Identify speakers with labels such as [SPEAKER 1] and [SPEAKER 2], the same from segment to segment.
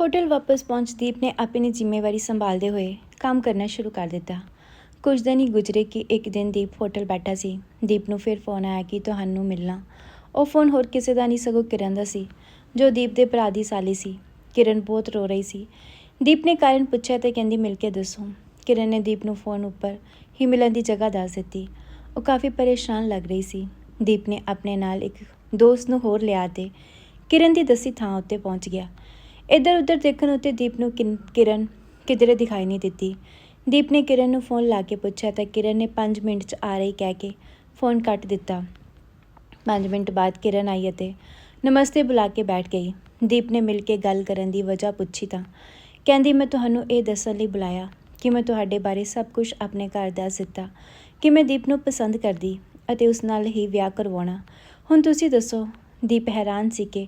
[SPEAKER 1] Hotel ਵਾਪਸ ਪਹੁੰਚ ਦੀਪ ਨੇ ਆਪਣੀ ਜ਼ਿੰਮੇਵਾਰੀ ਸੰਭਾਲਦੇ ਹੋਏ ਕੰਮ ਕਰਨਾ ਸ਼ੁਰੂ ਕਰ ਦਿੱਤਾ। ਕੁਝ ਦਿਨ ਹੀ ਗੁਜ਼ਰੇ ਕਿ ਇੱਕ ਦਿਨ ਦੀਪ ਹੋਟਲ ਬੈਠਾ ਸੀ। ਦੀਪ ਨੂੰ ਫਿਰ ਫੋਨ ਆਇਆ ਕਿ ਤੁਹਾਨੂੰ ਮਿਲਣਾ। ਉਹ ਫੋਨ ਹੋਰ ਕਿਸੇ ਦਾ ਨਹੀਂ, ਸਗੋਂ ਕਿਰਨ ਦਾ ਸੀ, ਜੋ ਦੀਪ ਦੇ ਭਰਾ ਦੀ ਸਾਲੀ ਸੀ। ਕਿਰਨ ਬਹੁਤ ਰੋ ਰਹੀ ਸੀ। ਦੀਪ ਨੇ ਕਾਰਨ ਪੁੱਛਿਆ ਤੇ ਕਹਿੰਦੀ, ਮਿਲ ਕੇ ਦੱਸੋ। ਕਿਰਨ ਨੇ ਦੀਪ ਨੂੰ ਫੋਨ ਉੱਪਰ ਹੀ ਮਿਲਣ ਦੀ ਜਗ੍ਹਾ ਦੱਸ ਦਿੱਤੀ। ਉਹ ਕਾਫੀ ਪਰੇਸ਼ਾਨ ਲੱਗ ਰਹੀ ਸੀ। ਦੀਪ ਨੇ ਆਪਣੇ ਨਾਲ ਇੱਕ ਦੋਸਤ ਨੂੰ ਹੋਰ ਲਿਆ ਤੇ ਕਿਰਨ ਦੀ ਦੱਸੀ ਥਾਂ ਉੱਤੇ ਪਹੁੰਚ ਗਿਆ। ਇੱਧਰ ਉੱਧਰ ਦੇਖਣ ਉੱਤੇ ਦੀਪ ਨੂੰ ਕਿਨ- ਕਿਰਨ ਕਿਧਰੇ ਦਿਖਾਈ ਨਹੀਂ ਦਿੱਤੀ। ਦੀਪ ਨੇ ਕਿਰਨ ਨੂੰ ਫੋਨ ਲਾ ਕੇ ਪੁੱਛਿਆ ਤਾਂ ਕਿਰਨ ਨੇ 5 ਮਿੰਟ 'ਚ ਆ ਰਹੀ ਕਹਿ ਕੇ ਫੋਨ ਕੱਟ ਦਿੱਤਾ। 5 ਮਿੰਟ ਬਾਅਦ ਕਿਰਨ ਆਈ ਅਤੇ ਨਮਸਤੇ ਬੁਲਾ ਕੇ ਬੈਠ ਗਈ। ਦੀਪ ਨੇ ਮਿਲ ਕੇ ਗੱਲ ਕਰਨ ਦੀ ਵਜ੍ਹਾ ਪੁੱਛੀ ਤਾਂ, ਕਹਿੰਦੀ, ਮੈਂ ਤੁਹਾਨੂੰ ਇਹ ਦੱਸਣ ਲਈ ਬੁਲਾਇਆ ਕਿ ਮੈਂ ਤੁਹਾਡੇ ਬਾਰੇ ਸਭ ਕੁਝ ਆਪਣੇ ਘਰ ਦੱਸ ਦਿੱਤਾ ਕਿ ਮੈਂ ਦੀਪ ਨੂੰ ਪਸੰਦ ਕਰਦੀ ਅਤੇ ਉਸ ਨਾਲ ਹੀ ਵਿਆਹ ਕਰਵਾਉਣਾ। ਹੁਣ ਤੁਸੀਂ ਦੱਸੋ ਦੀਪ ਹੈਰਾਨ ਸੀ ਕਿ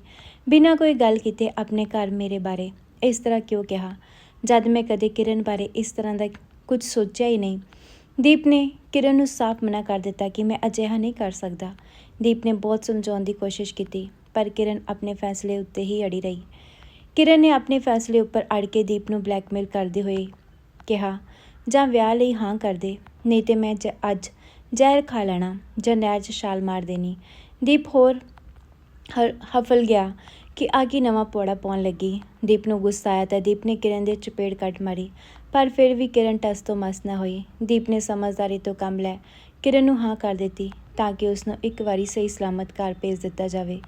[SPEAKER 1] ਬਿਨਾਂ ਕੋਈ ਗੱਲ ਕੀਤੇ ਆਪਣੇ ਘਰ ਮੇਰੇ ਬਾਰੇ ਇਸ ਤਰ੍ਹਾਂ ਕਿਉਂ ਕਿਹਾ? ਜਦ ਮੈਂ ਕਦੇ ਕਿਰਨ ਬਾਰੇ ਇਸ ਤਰ੍ਹਾਂ ਦਾ ਕੁਝ ਸੋਚਿਆ ਹੀ ਨਹੀਂ। ਦੀਪ ਨੇ ਕਿਰਨ ਨੂੰ ਸਾਫ਼ ਮਨਾ ਕਰ ਦਿੱਤਾ ਕਿ ਮੈਂ ਅਜਿਹਾ ਨਹੀਂ ਕਰ ਸਕਦਾ। ਦੀਪ ਨੇ ਬਹੁਤ ਸਮਝਾਉਣ ਦੀ ਕੋਸ਼ਿਸ਼ ਕੀਤੀ, ਪਰ ਕਿਰਨ ਆਪਣੇ ਫੈਸਲੇ ਉੱਤੇ ਹੀ ਅੜੀ ਰਹੀ। ਕਿਰਨ ਨੇ ਆਪਣੇ ਫੈਸਲੇ ਉੱਪਰ ਅੜ ਕੇ ਦੀਪ ਨੂੰ ਬਲੈਕਮੇਲ ਕਰਦੇ ਹੋਏ ਕਿਹਾ, ਜਾਂ ਵਿਆਹ ਲਈ ਹਾਂ ਕਰ ਦੇ, ਨਹੀਂ ਤੇ ਮੈਂ ਜ- ਅੱਜ ਜ਼ਹਿਰ ਖਾ ਲੈਣਾ ਜਾਂ ਨਹਿਰ 'ਚ ਛਾਲ ਮਾਰ ਦੇਣੀ। ਦੀਪ ਹੋਰ ਹ ਹਫਲ ਗਿਆ ਕਿ ਆ ਕੀ ਨਵਾਂ ਪੌੜਾ ਪਾਉਣ ਲੱਗੀ। ਦੀਪ ਨੂੰ ਗੁੱਸਾ ਆਇਆ ਤਾਂ ਦੀਪ ਨੇ ਕਿਰਨ ਦੇ ਚਪੇੜ ਕੱਟ ਮਾਰੀ, ਪਰ ਫਿਰ ਵੀ ਕਿਰਨ ਟਸ ਤੋਂ ਮਸ ਨਾ ਹੋਈ। ਦੀਪ ਨੇ ਸਮਝਦਾਰੀ ਤੋਂ ਕੰਮ ਲੈ ਕਿਰਨ ਨੂੰ ਹਾਂ ਕਰ ਦਿੱਤੀ ਤਾਂ ਕਿ ਉਸ ਨੂੰ ਇੱਕ ਵਾਰੀ ਸਹੀ ਸਲਾਮਤ ਘਰ ਭੇਜ ਦਿੱਤਾ ਜਾਵੇ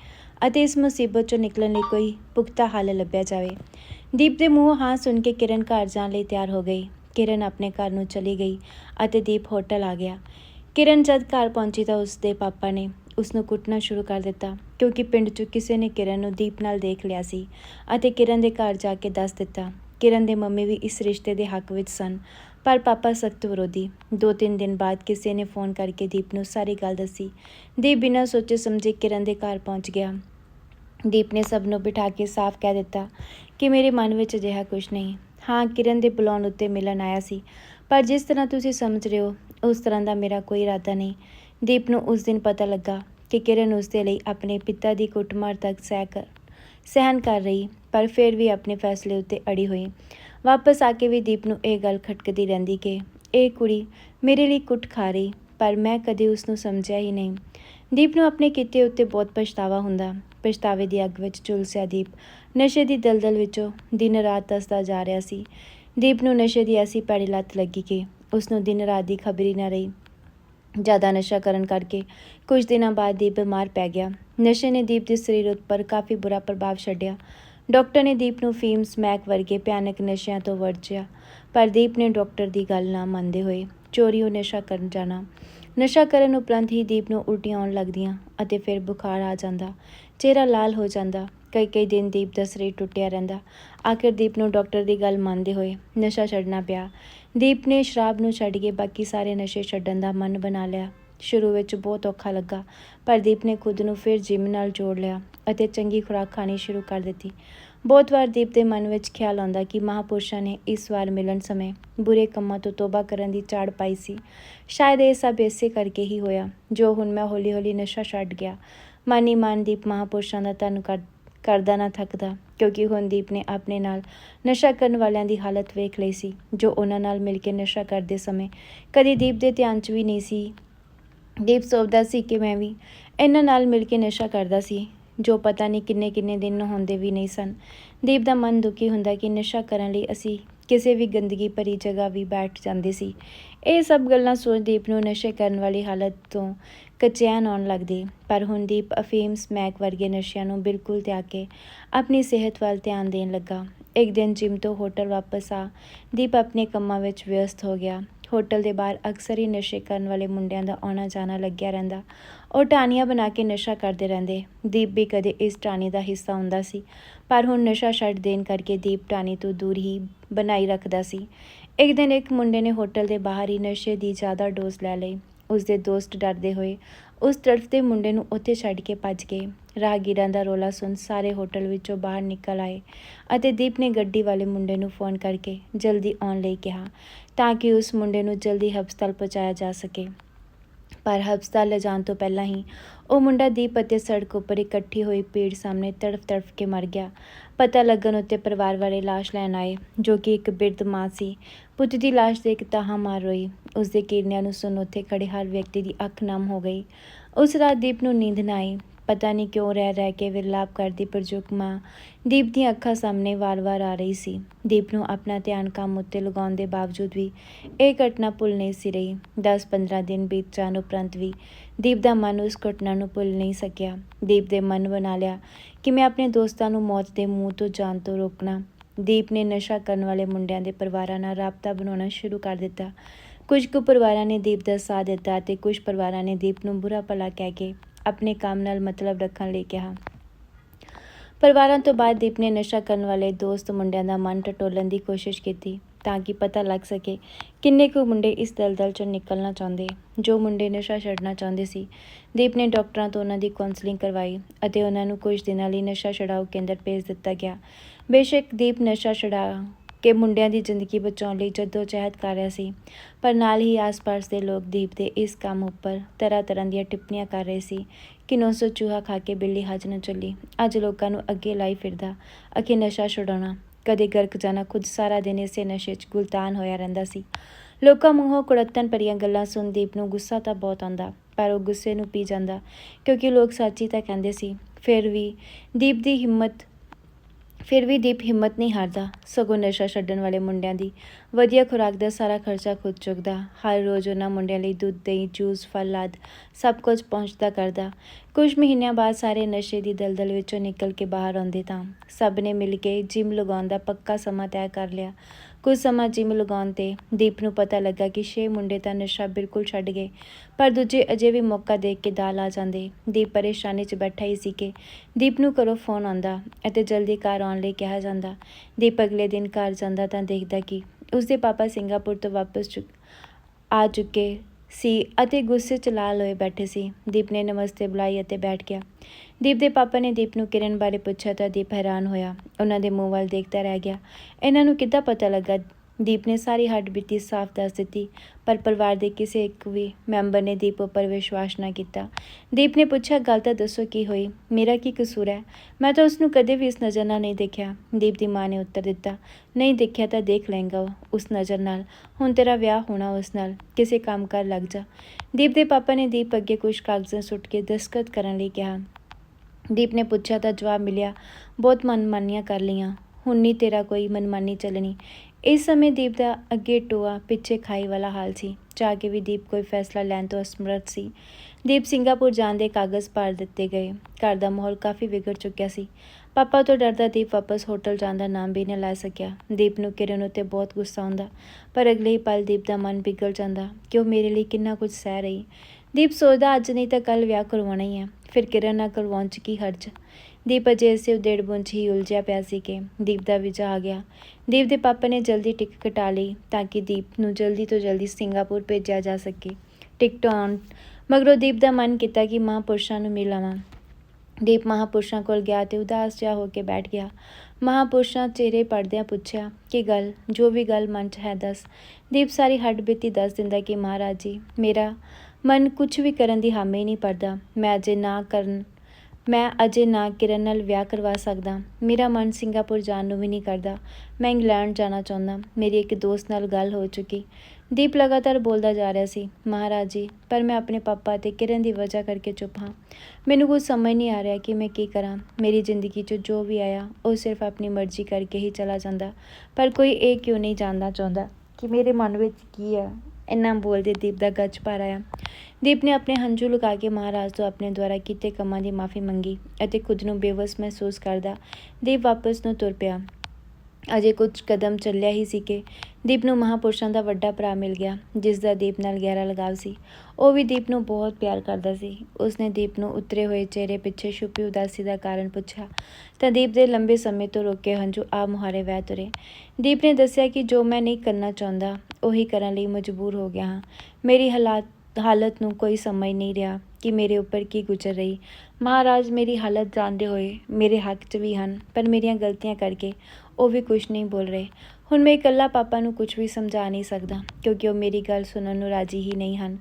[SPEAKER 1] ਅਤੇ ਇਸ ਮੁਸੀਬਤ ਚੋਂ ਨਿਕਲਣ ਲਈ ਕੋਈ ਪੁਖਤਾ ਹੱਲ ਲੱਭਿਆ ਜਾਵੇ। ਦੀਪ ਦੇ ਮੂੰਹੋਂ ਹਾਂ ਸੁਣ ਕੇ ਕਿਰਨ ਘਰ ਜਾਣ ਲਈ ਤਿਆਰ ਹੋ ਗਈ। ਕਿਰਨ ਆਪਣੇ ਘਰ ਨੂੰ ਚਲੀ ਗਈ ਅਤੇ ਦੀਪ ਹੋਟਲ ਆ ਗਿਆ। ਕਿਰਨ ਜਦ ਘਰ ਪਹੁੰਚੀ ਤਾਂ ਉਸ ਦੇ ਪਾਪਾ ਨੇ ਉਸ ਨੂੰ ਕੁੱਟਣਾ ਸ਼ੁਰੂ ਕਰ ਦਿੱਤਾ। ਕਿਉਂਕਿ ਪਿੰਡ 'ਚ ਕਿਸੇ ਨੇ ਕਿਰਨ ਨੂੰ ਦੀਪ ਨਾਲ ਦੇਖ ਲਿਆ ਸੀ ਅਤੇ ਕਿਰਨ ਦੇ ਘਰ ਜਾ ਕੇ ਦੱਸ ਦਿੱਤਾ। ਕਿਰਨ ਦੇ ਮੰਮੀ ਵੀ ਇਸ ਰਿਸ਼ਤੇ ਦੇ ਹੱਕ ਵਿੱਚ ਸਨ, ਪਰ ਪਾਪਾ ਸਖਤ ਵਿਰੋਧੀ। ਦੋ ਤਿੰਨ ਦਿਨ ਬਾਅਦ ਕਿਸੇ ਨੇ ਫੋਨ ਕਰਕੇ ਦੀਪ ਨੂੰ ਸਾਰੀ ਗੱਲ ਦੱਸੀ। ਦੀਪ ਬਿਨਾਂ ਸੋਚੇ ਸਮਝੇ ਕਿਰਨ ਦੇ ਘਰ ਪਹੁੰਚ ਗਿਆ। ਦੀਪ ਨੇ ਸਭ ਨੂੰ ਬਿਠਾ ਕੇ ਸਾਫ਼ ਕਹਿ ਦਿੱਤਾ ਕਿ ਮੇਰੇ ਮਨ ਵਿੱਚ ਅਜਿਹਾ ਕੁਝ ਨਹੀਂ। ਹਾਂ, ਕਿਰਨ ਦੇ ਬੁਲਾਉਣ ਉੱਤੇ ਮਿਲਣ ਆਇਆ ਸੀ, ਪਰ ਜਿਸ ਤਰ੍ਹਾਂ ਤੁਸੀਂ ਸਮਝ ਰਹੇ ਹੋ, ਉਸ ਤਰ੍ਹਾਂ ਦਾ ਮੇਰਾ ਕੋਈ ਇਰਾਦਾ ਨਹੀਂ। ਦੀਪ ਨੂੰ ਉਸ ਦਿਨ ਪਤਾ ਲੱਗਾ ਕਿ ਕਿਰਨ ਉਸ ਦੇ ਲਈ ਆਪਣੇ ਪਿਤਾ ਦੀ ਕੁੱਟਮਾਰ ਤੱਕ ਸਹਿ ਕਰ ਸਹਿਨ ਕਰ ਰਹੀ, ਪਰ ਫਿਰ ਵੀ ਆਪਣੇ ਫੈਸਲੇ ਉੱਤੇ ਅੜੀ ਹੋਈ। ਵਾਪਸ ਆ ਕੇ ਵੀ ਦੀਪ ਨੂੰ ਇਹ ਗੱਲ ਖਟਕਦੀ ਰਹਿੰਦੀ ਕਿ, ਇਹ ਕੁੜੀ ਮੇਰੇ ਲਈ ਕੁੱਟ ਖਾ ਰਹੀ, ਪਰ ਮੈਂ ਕਦੇ ਉਸ ਨੂੰ ਸਮਝਿਆ ਹੀ ਨਹੀਂ। ਦੀਪ ਨੂੰ ਆਪਣੇ ਕੀਤੇ ਉੱਤੇ ਬਹੁਤ ਪਛਤਾਵਾ ਹੁੰਦਾ। ਪਛਤਾਵੇ ਦੀ ਅੱਗ ਵਿੱਚ ਝੁਲਸਿਆ ਦੀਪ ਨਸ਼ੇ ਦੀ ਦਲਦਲ ਵਿੱਚੋਂ ਦਿਨ ਰਾਤ ਦੱਸਦਾ ਜਾ ਰਿਹਾ ਸੀ। ਦੀਪ ਨੂੰ ਨਸ਼ੇ ਦੀ ਐਸੀ ਭੈੜੀ ਲੱਤ ਲੱਗੀ ਕਿ ਉਸ ਨੂੰ ਦਿਨ ਰਾਤ ਦੀ ਖਬਰੀ ਨਾ ਰਹੀ। ਜ਼ਿਆਦਾ ਨਸ਼ਾ ਕਰਨ ਕਰਕੇ ਕੁਝ ਦਿਨਾਂ ਬਾਅਦ ਦੀਪ ਬਿਮਾਰ ਪੈ ਗਿਆ। ਨਸ਼ੇ ਨੇ ਦੀਪ ਦੇ ਸਰੀਰ ਉੱਪਰ ਕਾਫੀ ਬੁਰਾ ਪ੍ਰਭਾਵ ਛੱਡਿਆ। ਡਾਕਟਰ ਨੇ ਦੀਪ ਨੂੰ ਫੀਮ ਸਮੈਕ ਵਰਗੇ ਭਿਆਨਕ ਨਸ਼ਿਆਂ ਤੋਂ ਵਰਜਿਆ, ਪਰ ਦੀਪ ਨੇ ਡਾਕਟਰ ਦੀ ਗੱਲ ਨਾ ਮੰਨਦੇ ਹੋਏ ਚੋਰੀ ਉਹ ਨਸ਼ਾ ਕਰਨ ਜਾਣਾ। ਨਸ਼ਾ ਕਰਨ ਉਪਰੰਤ ਹੀ ਦੀਪ ਨੂੰ ਉਲਟੀਆਂ ਆਉਣ ਲੱਗਦੀਆਂ ਅਤੇ ਫਿਰ ਬੁਖਾਰ ਆ ਜਾਂਦਾ, ਚਿਹਰਾ ਲਾਲ ਹੋ ਜਾਂਦਾ ਕਈ ਕਈ ਦਿਨ ਦੀਪ ਦਾ ਸਰੀਰ ਟੁੱਟਿਆ ਰਹਿੰਦਾ। ਆਖਿਰ ਦੀਪ ਨੂੰ ਡਾਕਟਰ ਦੀ ਗੱਲ ਮੰਨਦੇ ਹੋਏ ਨਸ਼ਾ ਛੱਡਣਾ ਪਿਆ। ਦੀਪ ਨੇ ਸ਼ਰਾਬ ਨੂੰ ਛੱਡ ਕੇ ਬਾਕੀ ਸਾਰੇ ਨਸ਼ੇ ਛੱਡਣ ਦਾ ਮਨ ਬਣਾ ਲਿਆ। ਸ਼ੁਰੂ ਵਿੱਚ ਬਹੁਤ ਔਖਾ ਲੱਗਾ, ਪਰ ਦੀਪ ਨੇ ਖੁਦ ਨੂੰ ਫਿਰ ਜਿਮ ਨਾਲ ਜੋੜ ਲਿਆ ਅਤੇ ਚੰਗੀ ਖੁਰਾਕ ਖਾਣੀ ਸ਼ੁਰੂ ਕਰ ਦਿੱਤੀ। ਬਹੁਤ ਵਾਰ ਦੀਪ ਦੇ ਮਨ ਵਿੱਚ ਖਿਆਲ ਆਉਂਦਾ ਕਿ ਮਹਾਪੁਰਸ਼ਾਂ ਨੇ ਇਸ ਵਾਰ ਮਿਲਣ ਸਮੇਂ ਬੁਰੇ ਕੰਮਾਂ ਤੋਂ ਤੋਬਾ ਕਰਨ ਦੀ ਝਾੜ ਪਾਈ ਸੀ। ਸ਼ਾਇਦ ਇਹ ਸਭ ਇਸੇ ਕਰਕੇ ਹੀ ਹੋਇਆ, ਜੋ ਹੁਣ ਮੈਂ ਹੌਲੀ-ਹੌਲੀ ਨਸ਼ਾ ਛੱਡ ਗਿਆ। ਮਾਨੀ ਮਾਨ ਦੀਪ ਮਹਾਪੁਰਸ਼ਾਂ ਦਾ ਧੰਨ ਕਰ ਕਰਦਾ ਨਾ ਥੱਕਦਾ, ਕਿਉਂਕਿ ਹੁਣ ਦੀਪ ਨੇ ਆਪਣੇ ਨਾਲ ਨਸ਼ਾ ਕਰਨ ਵਾਲਿਆਂ ਦੀ ਹਾਲਤ ਵੇਖ ਲਈ ਸੀ, ਜੋ ਉਹਨਾਂ ਨਾਲ ਮਿਲ ਕੇ ਨਸ਼ਾ ਕਰਦੇ ਸਮੇਂ ਕਦੀ ਦੀਪ ਦੇ ਧਿਆਨ 'ਚ ਵੀ ਨਹੀਂ ਸੀ। ਦੀਪ ਸੋਚਦਾ ਸੀ ਕਿ ਮੈਂ ਵੀ ਇਹਨਾਂ ਨਾਲ ਮਿਲ ਕੇ ਨਸ਼ਾ ਕਰਦਾ ਸੀ, ਜੋ ਪਤਾ ਨਹੀਂ ਕਿੰਨੇ ਕਿੰਨੇ ਦਿਨ ਹੁੰਦੇ ਵੀ ਨਹੀਂ ਸਨ। ਦੀਪ ਦਾ ਮਨ ਦੁਖੀ ਹੁੰਦਾ ਕਿ ਨਸ਼ਾ ਕਰਨ ਲਈ ਅਸੀਂ ਕਿਸੇ ਵੀ ਗੰਦਗੀ ਭਰੀ ਜਗ੍ਹਾ ਵੀ ਬੈਠ ਜਾਂਦੇ ਸੀ। ਇਹ ਸਭ ਗੱਲਾਂ ਸੋਚ ਦੀਪ ਨੂੰ ਨਸ਼ੇ ਕਰਨ ਵਾਲੀ ਹਾਲਤ ਤੋਂ ਕਚੈਨ ਆਉਣ ਲੱਗਦੀ, ਪਰ ਹੁਣ ਦੀਪ ਅਫੀਮ ਸਮੈਕ ਵਰਗੇ ਨਸ਼ਿਆਂ ਨੂੰ ਬਿਲਕੁਲ ਤਿਆਗ ਕੇ ਆਪਣੀ ਸਿਹਤ ਵੱਲ ਧਿਆਨ ਦੇਣ ਲੱਗਾ। ਇੱਕ ਦਿਨ ਜਿਮ ਤੋਂ ਹੋਟਲ ਵਾਪਸ ਆ, ਦੀਪ ਆਪਣੇ ਕੰਮਾਂ ਵਿੱਚ ਵਿਅਸਤ ਹੋ ਗਿਆ। ਹੋਟਲ ਦੇ ਬਾਹਰ ਅਕਸਰ ਹੀ ਨਸ਼ੇ ਕਰਨ ਵਾਲੇ ਮੁੰਡਿਆਂ ਦਾ ਆਉਣਾ ਜਾਣਾ ਲੱਗਿਆ ਰਹਿੰਦਾ। ਉਹ ਟਾਹਣੀਆਂ ਬਣਾ ਕੇ ਨਸ਼ਾ ਕਰਦੇ ਰਹਿੰਦੇ। ਦੀਪ ਵੀ ਕਦੇ ਇਸ ਟਾਹਣੀ ਦਾ ਹਿੱਸਾ ਹੁੰਦਾ ਸੀ, ਪਰ ਹੁਣ ਨਸ਼ਾ ਛੱਡ ਦੇਣ ਕਰਕੇ ਦੀਪ ਟਾਹਣੀ ਤੋਂ ਦੂਰ ਹੀ ਬਣਾਈ ਰੱਖਦਾ ਸੀ। ਇੱਕ ਦਿਨ ਇੱਕ ਮੁੰਡੇ ਨੇ ਹੋਟਲ ਦੇ ਬਾਹਰ ਹੀ ਨਸ਼ੇ ਦੀ ਜ਼ਿਆਦਾ ਡੋਜ਼ ਲੈ ਲਈ। ਉਸ ਦੇ ਦੋਸਤ ਡਰਦੇ ਹੋਏ ਉਸ ਤੜਫਦੇ ਮੁੰਡੇ ਨੂੰ ਉੱਥੇ ਛੱਡ ਕੇ ਭੱਜ ਗਏ। ਰਾਹਗੀਰਾਂ ਦਾ ਰੋਲਾ ਸੁਣ ਸਾਰੇ ਹੋਟਲ ਵਿੱਚੋਂ ਬਾਹਰ ਨਿਕਲ ਆਏ ਅਤੇ ਦੀਪ ਨੇ ਗੱਡੀ ਵਾਲੇ ਮੁੰਡੇ ਨੂੰ ਫੋਨ ਕਰਕੇ ਜਲਦੀ ਆਉਣ ਲਈ ਕਿਹਾ ਤਾਂ ਕਿ ਉਸ ਮੁੰਡੇ ਨੂੰ ਜਲਦੀ ਹਸਪਤਾਲ ਪਹੁੰਚਾਇਆ ਜਾ ਸਕੇ। ਪਰ ਹਸਪਤਾਲ ਲਿਜਾਣ ਤੋਂ ਪਹਿਲਾਂ ਹੀ ਉਹ ਮੁੰਡਾ ਦੀਪ ਅਤੇ ਸੜਕ ਉੱਪਰ ਇਕੱਠੀ ਹੋਈ ਭੀੜ ਸਾਹਮਣੇ ਤੜਫ ਤੜਫ ਕੇ ਮਰ ਗਿਆ। ਪਤਾ ਲੱਗਣ ਉੱਤੇ ਪਰਿਵਾਰ ਵਾਲੇ ਲਾਸ਼ ਲੈਣ ਆਏ, ਜੋ ਕਿ ਇੱਕ ਬਿਰਧ ਮਾਂ ਸੀ। ਪੁੱਤ ਦੀ ਲਾਸ਼ ਦੇਖ ਤਾਹਾਂ ਮਾਰ ਰੋਈ। ਉਸ ਦੇ ਕੀਰਨਿਆਂ ਨੂੰ ਸੁਣ ਉੱਥੇ ਖੜੇ ਹਰ ਵਿਅਕਤੀ ਦੀ ਅੱਖ ਨਮ ਹੋ ਗਈ। ਉਸ ਰਾਤ ਦੀਪ ਨੂੰ ਨੀਂਦ ਨਾ ਆਈ। ਪਤਾ ਨਹੀਂ ਕਿਉਂ ਰਹਿ ਰਹਿ ਕੇ ਵਿਰਲਾਪ ਕਰਦੀ ਪਰਜੁਕ ਮਾਂ ਦੀਪ ਦੀਆਂ ਅੱਖਾਂ ਸਾਹਮਣੇ ਵਾਰ-ਵਾਰ ਆ ਰਹੀ ਸੀ। ਦੀਪ ਨੂੰ ਆਪਣਾ ਧਿਆਨ ਕੰਮ ਉੱਤੇ ਲਗਾਉਣ ਦੇ ਬਾਵਜੂਦ ਵੀ ਇਹ ਘਟਨਾ ਭੁੱਲ ਨਹੀਂ ਸੀ ਰਹੀ। 10-15 ਦਿਨ ਬੀਤ ਜਾਣ ਉਪਰੰਤ ਵੀ ਦੀਪ ਦਾ ਮਨ ਉਸ ਘਟਨਾ ਨੂੰ ਭੁੱਲ ਨਹੀਂ ਸਕਿਆ। ਦੀਪ ਦੇ ਮਨ ਬਣਾ ਲਿਆ ਕਿ ਮੈਂ ਆਪਣੇ ਦੋਸਤਾਂ ਨੂੰ ਮੌਤ ਦੇ ਮੂੰਹ ਤੋਂ ਜਾਣ ਤੋਂ ਰੋਕਣਾ ਦੀਪ ਨੇ ਨਸ਼ਾ ਕਰਨ ਵਾਲੇ ਮੁੰਡਿਆਂ ਦੇ ਪਰਿਵਾਰਾਂ ਨਾਲ ਰਾਬਤਾ ਬਣਾਉਣਾ ਸ਼ੁਰੂ ਕਰ ਦਿੱਤਾ। ਕੁਝ ਕੁ ਪਰਿਵਾਰਾਂ ਨੇ ਦੀਪ ਦਾ ਸਾਥ ਦਿੱਤਾ ਅਤੇ ਕੁਝ ਪਰਿਵਾਰਾਂ ਨੇ ਦੀਪ ਨੂੰ ਬੁਰਾ ਭਲਾ ਕਹਿ ਕੇ ਆਪਣੇ ਕੰਮ ਨਾਲ ਮਤਲਬ ਰੱਖਣ ਲਈ ਕਿਹਾ। ਪਰਿਵਾਰਾਂ ਤੋਂ ਬਾਅਦ ਦੀਪ ਨੇ ਨਸ਼ਾ ਕਰਨ ਵਾਲੇ ਦੋਸਤ ਮੁੰਡਿਆਂ ਦਾ ਮਨ ਟਟੋਲਣ ਦੀ ਕੋਸ਼ਿਸ਼ ਕੀਤੀ ਤਾਂ ਕਿ ਪਤਾ ਲੱਗ ਸਕੇ ਕਿੰਨੇ ਕੁ ਮੁੰਡੇ ਇਸ ਦਲਦਲ ਚੋਂ ਨਿਕਲਣਾ ਚਾਹੁੰਦੇ, ਜੋ ਮੁੰਡੇ ਨਸ਼ਾ ਛੱਡਣਾ ਚਾਹੁੰਦੇ ਸੀ। ਦੀਪ ਨੇ ਡਾਕਟਰਾਂ ਤੋਂ ਉਹਨਾਂ ਦੀ ਕਾਉਂਸਲਿੰਗ ਕਰਵਾਈ ਅਤੇ ਉਹਨਾਂ ਨੂੰ ਕੁਝ ਦਿਨਾਂ ਲਈ ਨਸ਼ਾ ਛਡਾਊ ਕੇਂਦਰ ਭੇਜ ਦਿੱਤਾ ਗਿਆ। ਬੇਸ਼ੱਕ ਦੀਪ ਨਸ਼ਾ ਛਡਾ ਕੇ ਮੁੰਡਿਆਂ ਦੀ ਜ਼ਿੰਦਗੀ ਬਚਾਉਣ ਲਈ ਜਦੋਜਹਿਦ ਕਰ ਰਿਹਾ ਸੀ, ਪਰ ਨਾਲ ਹੀ ਆਸ-ਪਾਸ ਦੇ ਲੋਕ ਦੀਪ ਦੇ ਇਸ ਕੰਮ ਉੱਪਰ ਤਰ੍ਹਾਂ ਤਰ੍ਹਾਂ ਦੀਆਂ ਟਿੱਪਣੀਆਂ ਕਰ ਰਹੇ ਸੀ ਕਿ 900 ਚੂਹਾ ਖਾ ਕੇ ਬਿੱਲੀ ਹੱਜ ਨਾ ਚੱਲੀ। ਅੱਜ ਲੋਕਾਂ ਨੂੰ ਅੱਗੇ ਲਾਈ ਫਿਰਦਾ ਅਕੇ ਨਸ਼ਾ ਛੁਡਾਉਣਾ, ਕਦੇ ਗਰਕ ਜਾਣਾ, ਖੁਦ ਸਾਰਾ ਦਿਨ ਇਸੇ ਨਸ਼ੇ 'ਚ ਗੁਲਤਾਨ ਹੋਇਆ ਰਹਿੰਦਾ ਸੀ। ਲੋਕਾਂ ਮੂੰਹੋਂ ਕੁੜੱਤਨ ਭਰੀਆਂ ਗੱਲਾਂ ਸੁਣ ਦੀਪ ਨੂੰ ਗੁੱਸਾ ਤਾਂ ਬਹੁਤ ਆਉਂਦਾ, ਪਰ ਉਹ ਗੁੱਸੇ ਨੂੰ ਪੀ ਜਾਂਦਾ, ਕਿਉਂਕਿ ਲੋਕ ਸੱਚੀ ਤਾਂ ਕਹਿੰਦੇ ਸੀ, ਫਿਰ ਵੀ ਦੀਪ ਦੀ ਹਿੰਮਤ ਫਿਰ ਵੀ ਦੀਪ ਹਿੰਮਤ ਨਹੀਂ ਹਾਰਦਾ, ਸਗੋਂ ਨਸ਼ਾ ਛੱਡਣ ਵਾਲੇ ਮੁੰਡਿਆਂ ਦੀ। ਵਧੀਆ ਖੁਰਾਕ ਦਾ ਸਾਰਾ ਖਰਚਾ ਖੁਦ ਚੁੱਕਦਾ। ਹਰ ਰੋਜ਼ ਉਹਨਾਂ ਮੁੰਡਿਆਂ ਲਈ ਦੁੱਧ, ਦਹੀਂ, ਜੂਸ, ਫਲ ਆਦਿ ਸਭ ਕੁਝ ਪਹੁੰਚਦਾ ਕਰਦਾ। ਕੁਝ ਮਹੀਨਿਆਂ ਬਾਅਦ ਸਾਰੇ ਨਸ਼ੇ ਦੀ ਦਲਦਲ ਵਿੱਚੋਂ ਨਿਕਲ ਕੇ ਬਾਹਰ ਆਉਂਦੇ ਤਾਂ ਸਭ ਨੇ ਮਿਲ ਕੇ ਜਿਮ ਲਗਾਉਣ ਦਾ ਪੱਕਾ ਸਮਾਂ ਤੈਅ ਕਰ ਲਿਆ। ਕੁਝ ਸਮਾਂ ਜਿਮ ਲਗਾਉਣ ਤੇ ਦੀਪ ਨੂੰ ਪਤਾ ਲੱਗਾ ਕਿ ਛੇ ਮੁੰਡੇ ਤਾਂ ਨਸ਼ਾ ਬਿਲਕੁਲ ਛੱਡ ਗਏ, ਪਰ ਦੂਜੇ ਅਜੇ ਵੀ ਮੌਕਾ ਦੇਖ ਕੇ ਦਾਲ ਆ ਜਾਂਦੇ। ਦੀਪ ਪਰੇਸ਼ਾਨੀ 'ਚ ਬੈਠਾ ਹੀ ਸੀ ਕਿ ਦੀਪ ਨੂੰ ਘਰੋਂ ਫੋਨ ਆਉਂਦਾ ਅਤੇ ਜਲਦੀ ਘਰ ਆਉਣ ਲਈ ਕਿਹਾ ਜਾਂਦਾ। ਦੀਪ ਅਗਲੇ ਦਿਨ ਘਰ ਜਾਂਦਾ ਤਾਂ ਦੇਖਦਾ ਕਿ ਉਸਦੇ ਪਾਪਾ ਸਿੰਗਾਪੁਰ ਤੋਂ ਵਾਪਸ ਚੁੱਕ ਆ ਚੁੱਕੇ ਸੀ ਅਤੇ ਗੁੱਸੇ 'ਚ ਲਾਲ ਹੋਏ ਬੈਠੇ ਸੀ। ਦੀਪ ਨੇ ਨਮਸਤੇ ਬੁਲਾਈ ਅਤੇ ਬੈਠ ਗਿਆ। ਦੀਪ ਦੇ ਪਾਪਾ ਨੇ ਦੀਪ ਨੂੰ ਕਿਰਨ ਬਾਰੇ ਪੁੱਛਿਆ ਤਾਂ ਦੀਪ ਹੈਰਾਨ ਹੋਇਆ। ਉਹਨਾਂ ਦੇ ਮੂੰਹ ਵੱਲ ਦੇਖਦਾ ਰਹਿ ਗਿਆ। ਇਹਨਾਂ ਨੂੰ ਕਿੱਦਾਂ ਪਤਾ ਲੱਗਾ? ਦੀਪ ਨੇ ਸਾਰੀ ਹੱਡ ਬੀਤੀ ਸਾਫ਼ ਦੱਸ ਦਿੱਤੀ, ਪਰ ਪਰਿਵਾਰ ਦੇ ਕਿਸੇ ਇੱਕ ਵੀ ਮੈਂਬਰ ਨੇ ਦੀਪ ਉੱਪਰ ਵਿਸ਼ਵਾਸ ਨਾ ਕੀਤਾ। ਦੀਪ ਨੇ ਪੁੱਛਿਆ, ਗੱਲ ਤਾਂ ਦੱਸੋ ਕੀ ਹੋਈ? ਮੇਰਾ ਕੀ ਕਸੂਰ ਹੈ? ਮੈਂ ਤਾਂ ਉਸ ਨੂੰ ਕਦੇ ਵੀ ਇਸ ਨਜ਼ਰ ਨਾਲ ਨਹੀਂ ਦੇਖਿਆ। ਦੀਪ ਦੀ ਮਾਂ ਨੇ ਉੱਤਰ ਦਿੱਤਾ, ਨਹੀਂ ਦੇਖਿਆ ਤਾਂ ਦੇਖ ਲਏਗਾ ਉਸ ਨਜ਼ਰ ਨਾਲ। ਹੁਣ ਤੇਰਾ ਵਿਆਹ ਹੋਣਾ ਉਸ ਨਾਲ। ਕਿਸੇ ਕੰਮ ਕਰ ਲੱਗ ਜਾ। ਦੀਪ ਦੇ ਪਾਪਾ ਨੇ ਦੀਪ ਅੱਗੇ ਕੁਝ ਕਾਗਜ਼ਾਂ ਸੁੱਟ ਕੇ ਦਸਤਖਤ ਕਰਨ ਲਈ ਕਿਹਾ। ਦੀਪ ਨੇ ਪੁੱਛਿਆ ਤਾਂ ਜਵਾਬ ਮਿਲਿਆ, ਬਹੁਤ ਮਨਮਾਨੀਆਂ ਕਰ ਲਈਆਂ, ਹੁਣ ਨਹੀਂ ਤੇਰਾ ਕੋਈ ਮਨਮਾਨੀ ਚੱਲਣੀ। ਇਸ ਸਮੇਂ ਦੀਪ ਦਾ ਅੱਗੇ ਟੋਆ ਪਿੱਛੇ ਖਾਈ ਵਾਲਾ ਹਾਲ ਸੀ, ਜਾ ਕੇ ਵੀ ਦੀਪ ਕੋਈ ਫੈਸਲਾ ਲੈਣ ਤੋਂ ਅਸਮਰਥ ਸੀ। ਦੀਪ ਸਿੰਗਾਪੁਰ ਜਾਣ ਦੇ ਕਾਗਜ਼ ਭਰ ਦਿੱਤੇ ਗਏ, ਘਰ ਦਾ ਮਾਹੌਲ ਕਾਫੀ ਵਿਗੜ ਚੁੱਕਿਆ ਸੀ। ਪਾਪਾ ਤੋਂ ਡਰਦਾ ਦੀਪ ਵਾਪਸ ਹੋਟਲ ਜਾਣ ਦਾ ਨਾਮ ਵੀ ਨਾ ਲੈ ਸਕਿਆ। ਦੀਪ ਨੂੰ ਕਿਰਨ ਉੱਤੇ ਬਹੁਤ ਗੁੱਸਾ ਆਉਂਦਾ, ਪਰ ਅਗਲੇ ਹੀ ਪਲ ਦੀਪ ਦਾ ਮਨ ਪਿਘਲ ਜਾਂਦਾ ਕਿ ਉਹ ਮੇਰੇ ਲਈ ਕਿੰਨਾ ਕੁਝ ਸਹਿ ਰਹੀ? ਦੀਪ ਸੋਚਦਾ ਅੱਜ ਨਹੀਂ ਤਾਂ ਕੱਲ ਵਿਆਹ ਕਰਵਾਉਣਾ ਹੀ ਹੈ ਫਿਰ ਕਿਰਨ ਨਾਲ ਕਰਵਾਉਣ 'ਚ ਕੀ ਹਰਜ ਦੀਪ ਅਜੇ ਇਸੇ ਉਦੇੜ ਬੁੰਝ ਹੀ ਉਲਝਿਆ ਪਿਆ ਸੀ ਕਿ ਦੀਪ ਦਾ ਵੀਜ਼ਾ ਆ ਗਿਆ। ਦੀਪ ਦੇ ਪਾਪਾ ਨੇ ਜਲਦੀ ਟਿਕਟ ਕਟਾ ਲਈ ਤਾਂ ਕਿ ਦੀਪ ਨੂੰ ਜਲਦੀ ਤੋਂ ਜਲਦੀ ਸਿੰਗਾਪੁਰ ਭੇਜਿਆ ਜਾ ਸਕੇ। ਟਿਕਟ ਆਉਣ ਮਗਰੋਂ ਦੀਪ ਦਾ ਮਨ ਕੀਤਾ ਕਿ ਮਹਾਂਪੁਰਸ਼ਾਂ ਨੂੰ ਮਿਲਾਵਾਂ ਦੀਪ ਮਹਾਂਪੁਰਸ਼ਾਂ ਕੋਲ ਗਿਆ ਤੇ ਉਦਾਸ ਜਿਹਾ ਹੋ ਕੇ ਬੈਠ ਗਿਆ। ਮਹਾਂਪੁਰਸ਼ਾਂ ਚਿਹਰੇ ਪੜਦਿਆਂ ਪੁੱਛਿਆ ਕਿ ਗੱਲ, ਜੋ ਵੀ ਗੱਲ ਮਨ 'ਚ ਹੈ ਦੱਸ। ਦੀਪ ਸਾਰੀ ਹੱਡ ਬੀਤੀ ਦੱਸ ਦਿੰਦਾ ਕਿ ਮਹਾਰਾਜ ਜੀ, ਮੇਰਾ ਮਨ ਕੁਝ ਵੀ ਕਰਨ ਦੀ ਹਾਮੀ ਨਹੀਂ ਭਰਦਾ। ਮੈਂ ਅਜੇ ਨਾ ਕਰਨ, ਮੈਂ ਅਜੇ ਨਾ ਕਿਰਨ ਨਾਲ ਵਿਆਹ ਕਰਵਾ ਸਕਦਾ। ਮੇਰਾ ਮਨ ਸਿੰਗਾਪੁਰ ਜਾਣ ਨੂੰ ਵੀ ਨਹੀਂ ਕਰਦਾ। ਮੈਂ ਇੰਗਲੈਂਡ ਜਾਣਾ ਚਾਹੁੰਦਾ। ਮੇਰੀ ਇੱਕ ਦੋਸਤ ਨਾਲ ਗੱਲ ਹੋ ਚੁੱਕੀ। ਦੀਪ ਲਗਾਤਾਰ ਬੋਲਦਾ ਜਾ ਰਿਹਾ ਸੀ, ਮਹਾਰਾਜ ਜੀ, ਪਰ ਮੈਂ ਆਪਣੇ ਪਾਪਾ ਤੇ ਕਿਰਨ ਦੀ ਵਜ੍ਹਾ ਕਰਕੇ ਚੁੱਪ ਹਾਂ। ਮੈਨੂੰ ਕੁਝ ਸਮਝ ਨਹੀਂ ਆ ਰਿਹਾ ਕਿ ਮੈਂ ਕੀ ਕਰਾਂ। ਮੇਰੀ ਜ਼ਿੰਦਗੀ 'ਚ ਜੋ ਵੀ ਆਇਆ, ਉਹ ਸਿਰਫ ਆਪਣੀ ਮਰਜ਼ੀ ਕਰਕੇ ਹੀ ਚਲਾ ਜਾਂਦਾ। ਪਰ ਕੋਈ ਇਹ ਕਿਉਂ ਨਹੀਂ ਜਾਣਨਾ ਚਾਹੁੰਦਾ ਕਿ ਮੇਰੇ ਮਨ ਵਿੱਚ ਕੀ ਹੈ? ਇੰਨਾ ਬੋਲਦੇ ਦੀਪ ਦਾ ਗੱਜ ਭਰ ਆਇਆ। ਦੀਪ ਨੇ ਆਪਣੇ ਹੰਝੂ ਲੁਕਾ ਕੇ ਮਹਾਰਾਜ ਤੋਂ ਆਪਣੇ ਦੁਆਰਾ ਕੀਤੇ ਕੰਮਾਂ ਦੀ ਮਾਫੀ ਮੰਗੀ ਅਤੇ ਖੁਦ ਨੂੰ ਬੇਵਸ ਮਹਿਸੂਸ ਕਰਦਾ, ਦੀਪ ਵਾਪਸ ਨੂੰ ਤੁਰ ਪਿਆ। ਅਜੇ ਕੁਝ ਕਦਮ ਚੱਲਿਆ ਹੀ ਸੀ ਕਿ ਦੀਪ ਨੂੰ ਮਹਾਪੁਰਸ਼ਾਂ ਦਾ ਵੱਡਾ ਭਰਾ ਮਿਲ ਗਿਆ, ਜਿਸ ਦਾ ਦੀਪ ਨਾਲ ਗਹਿਰਾ ਲਗਾਵ ਸੀ। ਉਹ ਵੀ ਦੀਪ ਨੂੰ ਬਹੁਤ ਪਿਆਰ ਕਰਦਾ ਸੀ। ਉਸਨੇ ਦੀਪ ਨੂੰ ਉਤਰੇ ਹੋਏ ਚਿਹਰੇ ਪਿੱਛੇ ਛੁਪੀ ਉਦਾਸੀ ਦਾ ਕਾਰਨ ਪੁੱਛਿਆ, ਤਾਂ ਦੀਪ ਦੇ ਲੰਬੇ ਸਮੇਂ ਤੋਂ ਰੋਕੇ ਹੰਝੂ ਆ ਮੁਹਾਰੇ ਵਹਿ ਤੁਰੇ। ਦੀਪ ਨੇ ਦੱਸਿਆ ਕਿ ਜੋ ਮੈਂ ਨਹੀਂ ਕਰਨਾ ਚਾਹੁੰਦਾ, ਉਹੀ ਕਰਨ ਲਈ ਮਜਬੂਰ ਹੋ ਗਿਆ ਹਾਂ। ਮੇਰੀ ਹਾਲਾਤ, ਹਾਲਤ ਨੂੰ ਕੋਈ ਸਮਝ ਨਹੀਂ ਰਿਹਾ ਕਿ ਮੇਰੇ ਉੱਪਰ ਕੀ ਗੁਜ਼ਰ ਰਹੀ। ਮਹਾਰਾਜ, ਮੇਰੀ ਹਾਲਤ ਜਾਣਦੇ ਹੋਏ ਮੇਰੇ ਹੱਕ 'ਚ ਵੀ ਹਨ, ਪਰ ਮੇਰੀਆਂ ਗਲਤੀਆਂ ਕਰਕੇ ਉਹ ਵੀ ਕੁਝ ਨਹੀਂ ਬੋਲ ਰਹੇ। ਹੁਣ ਮੈਂ ਇਕੱਲਾ ਪਾਪਾ ਨੂੰ ਕੁਝ ਵੀ ਸਮਝਾ ਨਹੀਂ ਸਕਦਾ, ਕਿਉਂਕਿ ਉਹ ਮੇਰੀ ਗੱਲ ਸੁਣਨ ਨੂੰ ਰਾਜੀ ਹੀ ਨਹੀਂ ਹਨ।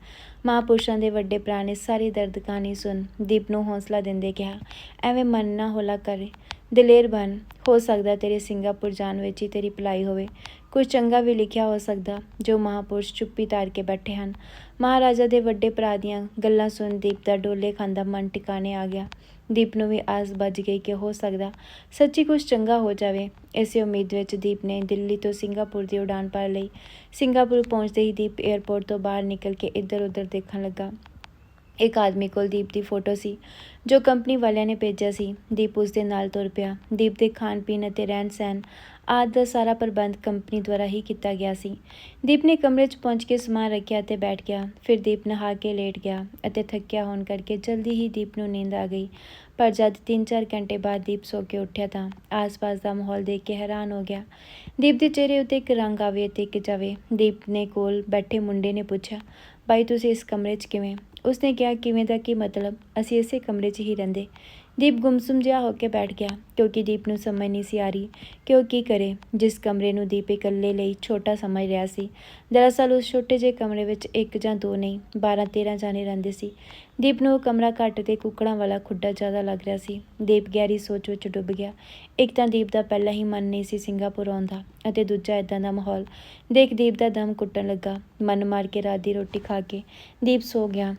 [SPEAKER 1] ਮਹਾਂਪੁਰਸ਼ਾਂ ਦੇ ਵੱਡੇ ਭਰਾ ਨੇ ਸਾਰੀ ਦਰਦ ਕਹਾਣੀ ਸੁਣ ਦੀਪ ਨੂੰ ਹੌਸਲਾ ਦਿੰਦੇ ਕਿਹਾ, ਐਵੇਂ ਮਨ ਨਾ ਹੌਲਾ ਕਰੇ। ਦਲੇਰ ਬਣ, ਹੋ ਸਕਦਾ ਤੇਰੇ ਸਿੰਗਾਪੁਰ ਜਾਣ ਵਿੱਚ ਹੀ ਤੇਰੀ ਭਲਾਈ ਹੋਵੇ। ਕੁਝ ਚੰਗਾ ਵੀ ਲਿਖਿਆ ਹੋ ਸਕਦਾ, ਜੋ ਮਹਾਂਪੁਰਸ਼ ਚੁੱਪੀ ਤਾਰ ਕੇ ਬੈਠੇ ਹਨ। ਮਹਾਰਾਜਾ ਦੇ ਵੱਡੇ ਭਰਾ ਦੀਆਂ ਗੱਲਾਂ ਸੁਣ ਦੀਪ ਦਾ ਡੋਲੇ ਖਾਂਦਾ ਮਨ ਟਿਕਾਣੇ ਆ ਗਿਆ। ਦੀਪ ਨੂੰ ਵੀ ਆਸ ਬੱਜ ਗਈ ਕਿ ਹੋ ਸਕਦਾ ਸੱਚੀ ਕੁਝ ਚੰਗਾ ਹੋ ਜਾਵੇ। ਇਸੇ ਉਮੀਦ ਵਿੱਚ ਦੀਪ ਨੇ ਦਿੱਲੀ ਤੋਂ ਸਿੰਗਾਪੁਰ ਦੀ ਉਡਾਨ ਭਰ ਲਈ। ਸਿੰਗਾਪੁਰ ਪਹੁੰਚਦੇ ਹੀ ਦੀਪ 에ਅਰਪੋਰਟ ਤੋਂ ਬਾਹਰ ਨਿਕਲ ਕੇ ਇੱਧਰ-ਉੱਧਰ ਦੇਖਣ ਲੱਗਾ। ਇੱਕ ਆਦਮੀ ਕੋਲ ਦੀਪ ਦੀ ਫੋਟੋ ਸੀ, ਜੋ ਕੰਪਨੀ ਵਾਲਿਆਂ ਨੇ ਭੇਜਿਆ ਸੀ। ਦੀਪ ਉਸ ਦੇ ਨਾਲ ਤੁਰ ਪਿਆ। ਦੀਪ ਦੇ ਖਾਣ ਪੀਣ ਅਤੇ ਰਹਿਣ ਸਹਿਣ ਆਦਿ ਦਾ ਸਾਰਾ ਪ੍ਰਬੰਧ ਕੰਪਨੀ ਦੁਆਰਾ ਹੀ ਕੀਤਾ ਗਿਆ ਸੀ। ਦੀਪ ਨੇ ਕਮਰੇ 'ਚ ਪਹੁੰਚ ਕੇ ਸਮਾਨ ਰੱਖਿਆ ਤੇ ਬੈਠ ਗਿਆ। ਫਿਰ ਦੀਪ ਨਹਾ ਕੇ ਲੇਟ ਗਿਆ ਅਤੇ ਥੱਕਿਆ ਹੋਣ ਕਰਕੇ ਜਲਦੀ ਹੀ ਦੀਪ ਨੂੰ ਨੀਂਦ ਆ ਗਈ। ਪਰ ਜਦ 3-4 ਘੰਟੇ ਬਾਅਦ ਦੀਪ ਸੋ ਕੇ ਉੱਠਿਆ ਤਾਂ ਆਸ-ਪਾਸ ਦਾ ਮਾਹੌਲ ਦੇਖ ਕੇ ਹੈਰਾਨ ਹੋ ਗਿਆ। ਦੀਪ ਦੇ ਚਿਹਰੇ ਉੱਤੇ ਇੱਕ ਰੰਗ ਆਵੇ ਤੇ ਇੱਕ ਜਾਵੇ। ਦੀਪ ਨੇ ਕੋਲ ਬੈਠੇ ਮੁੰਡੇ ਨੇ ਪੁੱਛਿਆ, ਬਾਈ, ਤੁਸੀਂ ਇਸ ਕਮਰੇ 'ਚ ਕਿਵੇਂ? ਉਸਨੇ ਕਿਹਾ, ਕਿਵੇਂ ਦਾ ਕੀ ਮਤਲਬ? ਅਸੀਂ ਇਸੇ ਕਮਰੇ 'ਚ ਹੀ ਰਹਿੰਦੇ। ਦੀਪ ਗੁੰਮਸੁਮ ਜਿਹਾ ਹੋ ਕੇ ਬੈਠ ਗਿਆ, ਕਿਉਂਕਿ ਦੀਪ ਨੂੰ ਸਮਝ ਨਹੀਂ ਸੀ ਆ ਰਹੀ ਕਿ ਉਹ ਕੀ ਕਰੇ। ਜਿਸ ਕਮਰੇ ਨੂੰ ਦੀਪ ਇਕੱਲੇ ਲਈ ਛੋਟਾ ਸਮਝ ਰਿਹਾ ਸੀ, ਦਰਅਸਲ ਉਸ ਛੋਟੇ ਜਿਹੇ ਕਮਰੇ ਵਿੱਚ ਇੱਕ ਜਾਂ ਦੋ ਨਹੀਂ 12-13 ਜਾਣੇ ਰਹਿੰਦੇ ਸੀ। ਦੀਪ ਨੂੰ ਉਹ ਕਮਰਾ ਘੱਟ ਤੇ ਕੁੱਕੜਾਂ ਵਾਲਾ ਖੁੱਡਾ ਜ਼ਿਆਦਾ ਲੱਗ ਰਿਹਾ ਸੀ। ਦੀਪ ਗਹਿਰੀ ਸੋਚ ਵਿੱਚ ਡੁੱਬ ਗਿਆ। ਇੱਕ ਤਾਂ ਦੀਪ ਦਾ ਪਹਿਲਾਂ ਹੀ ਮਨ ਨਹੀਂ ਸੀ ਸਿੰਗਾਪੁਰ ਆਉਣ ਦਾ ਅਤੇ ਦੂਜਾ ਇਦਾਂ ਦਾ ਮਾਹੌਲ। ਦੇਖ ਦੀਪ ਦਾ ਦਮ ਕੁੱਟਣ ਲੱਗਾ। ਮਨ ਮਾਰ ਕੇ ਰਾਤ ਦੀ ਰੋਟੀ ਖਾ ਕੇ ਦੀਪ ਸੋ ਗਿਆ।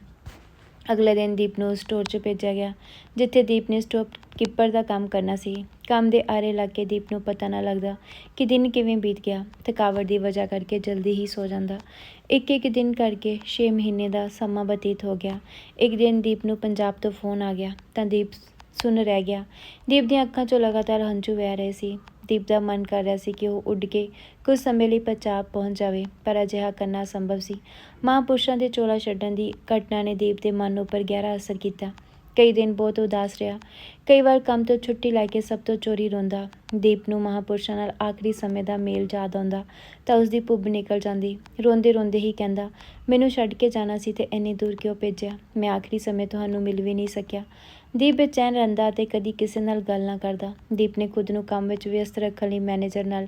[SPEAKER 1] ਅਗਲੇ ਦਿਨ ਦੀਪ ਨੂੰ ਸਟੋਰ 'ਚ ਭੇਜਿਆ ਗਿਆ, ਜਿੱਥੇ ਦੀਪ ਨੇ ਸਟੋਰ ਕੀਪਰ ਦਾ ਕੰਮ ਕਰਨਾ ਸੀ। ਕੰਮ ਦੇ ਆਰੇ ਲੱਗ ਕੇ ਦੀਪ ਨੂੰ ਪਤਾ ਨਾ ਲੱਗਦਾ ਕਿ ਦਿਨ ਕਿਵੇਂ ਬੀਤ ਗਿਆ। ਥਕਾਵਟ ਦੀ ਵਜ੍ਹਾ ਕਰਕੇ ਜਲਦੀ ਹੀ ਸੋ ਜਾਂਦਾ। ਇੱਕ ਇੱਕ ਦਿਨ ਕਰਕੇ 6 ਮਹੀਨੇ ਦਾ ਸਮਾਂ ਬਤੀਤ ਹੋ ਗਿਆ। ਇੱਕ ਦਿਨ ਦੀਪ ਨੂੰ ਪੰਜਾਬ ਤੋਂ ਫੋਨ ਆ ਗਿਆ, ਤਾਂ ਦੀਪ ਸੁਣ ਰਹਿ ਗਿਆ। ਦੀਪ ਦੀਆਂ ਅੱਖਾਂ 'ਚੋਂ ਲਗਾਤਾਰ ਹੰਝੂ ਵਹਿ ਰਹੇ ਸੀ। ਦੀਪ ਦਾ ਮਨ ਕਰ ਰਿਹਾ ਸੀ ਕਿ ਉਹ ਉੱਡ ਕੇ ਕੁਝ ਸਮੇਂ ਲਈ ਪੰਜਾਬ ਪਹੁੰਚ ਜਾਵੇ, ਪਰ ਅਜਿਹਾ ਕਰਨਾ ਸੰਭਵ ਸੀ। ਮਹਾਂਪੁਰਸ਼ਾਂ ਦੇ ਚੋਲਾ ਛੱਡਣ ਦੀ ਘਟਨਾ ਨੇ ਦੀਪ ਦੇ ਮਨ ਉੱਪਰ ਗਹਿਰਾ ਅਸਰ ਕੀਤਾ। ਕਈ ਦਿਨ ਬਹੁਤ ਉਦਾਸ ਰਿਹਾ। ਕਈ ਵਾਰ ਕੰਮ ਤੋਂ ਛੁੱਟੀ ਲੈ ਕੇ ਸਭ ਤੋਂ ਚੋਰੀ ਰੋਂਦਾ। ਦੀਪ ਨੂੰ ਮਹਾਂਪੁਰਸ਼ਾਂ ਨਾਲ ਆਖਰੀ ਸਮੇਂ ਦਾ ਮੇਲ ਯਾਦ ਆਉਂਦਾ, ਤਾਂ ਉਸ ਦੀ ਪੁੱਬ ਨਿਕਲ ਜਾਂਦੀ। ਰੋਂਦੇ ਰੋਂਦੇ ਹੀ ਕਹਿੰਦਾ, ਮੈਨੂੰ ਛੱਡ ਕੇ ਜਾਣਾ ਸੀ ਤੇ ਇੰਨੀ ਦੂਰ ਕਿਉਂ ਭੇਜਿਆ? ਮੈਂ ਆਖਰੀ ਸਮੇਂ ਤੁਹਾਨੂੰ ਮਿਲ ਵੀ ਨਹੀਂ ਸਕਿਆ। ਦੀਪ ਬੇਚੈਨ ਰਹਿੰਦਾ ਅਤੇ ਕਦੀ ਕਿਸੇ ਨਾਲ ਗੱਲ ਨਾ ਕਰਦਾ। ਦੀਪ ਨੇ ਖੁਦ ਨੂੰ ਕੰਮ ਵਿੱਚ ਵਿਅਸਤ ਰੱਖਣ ਲਈ ਮੈਨੇਜਰ ਨਾਲ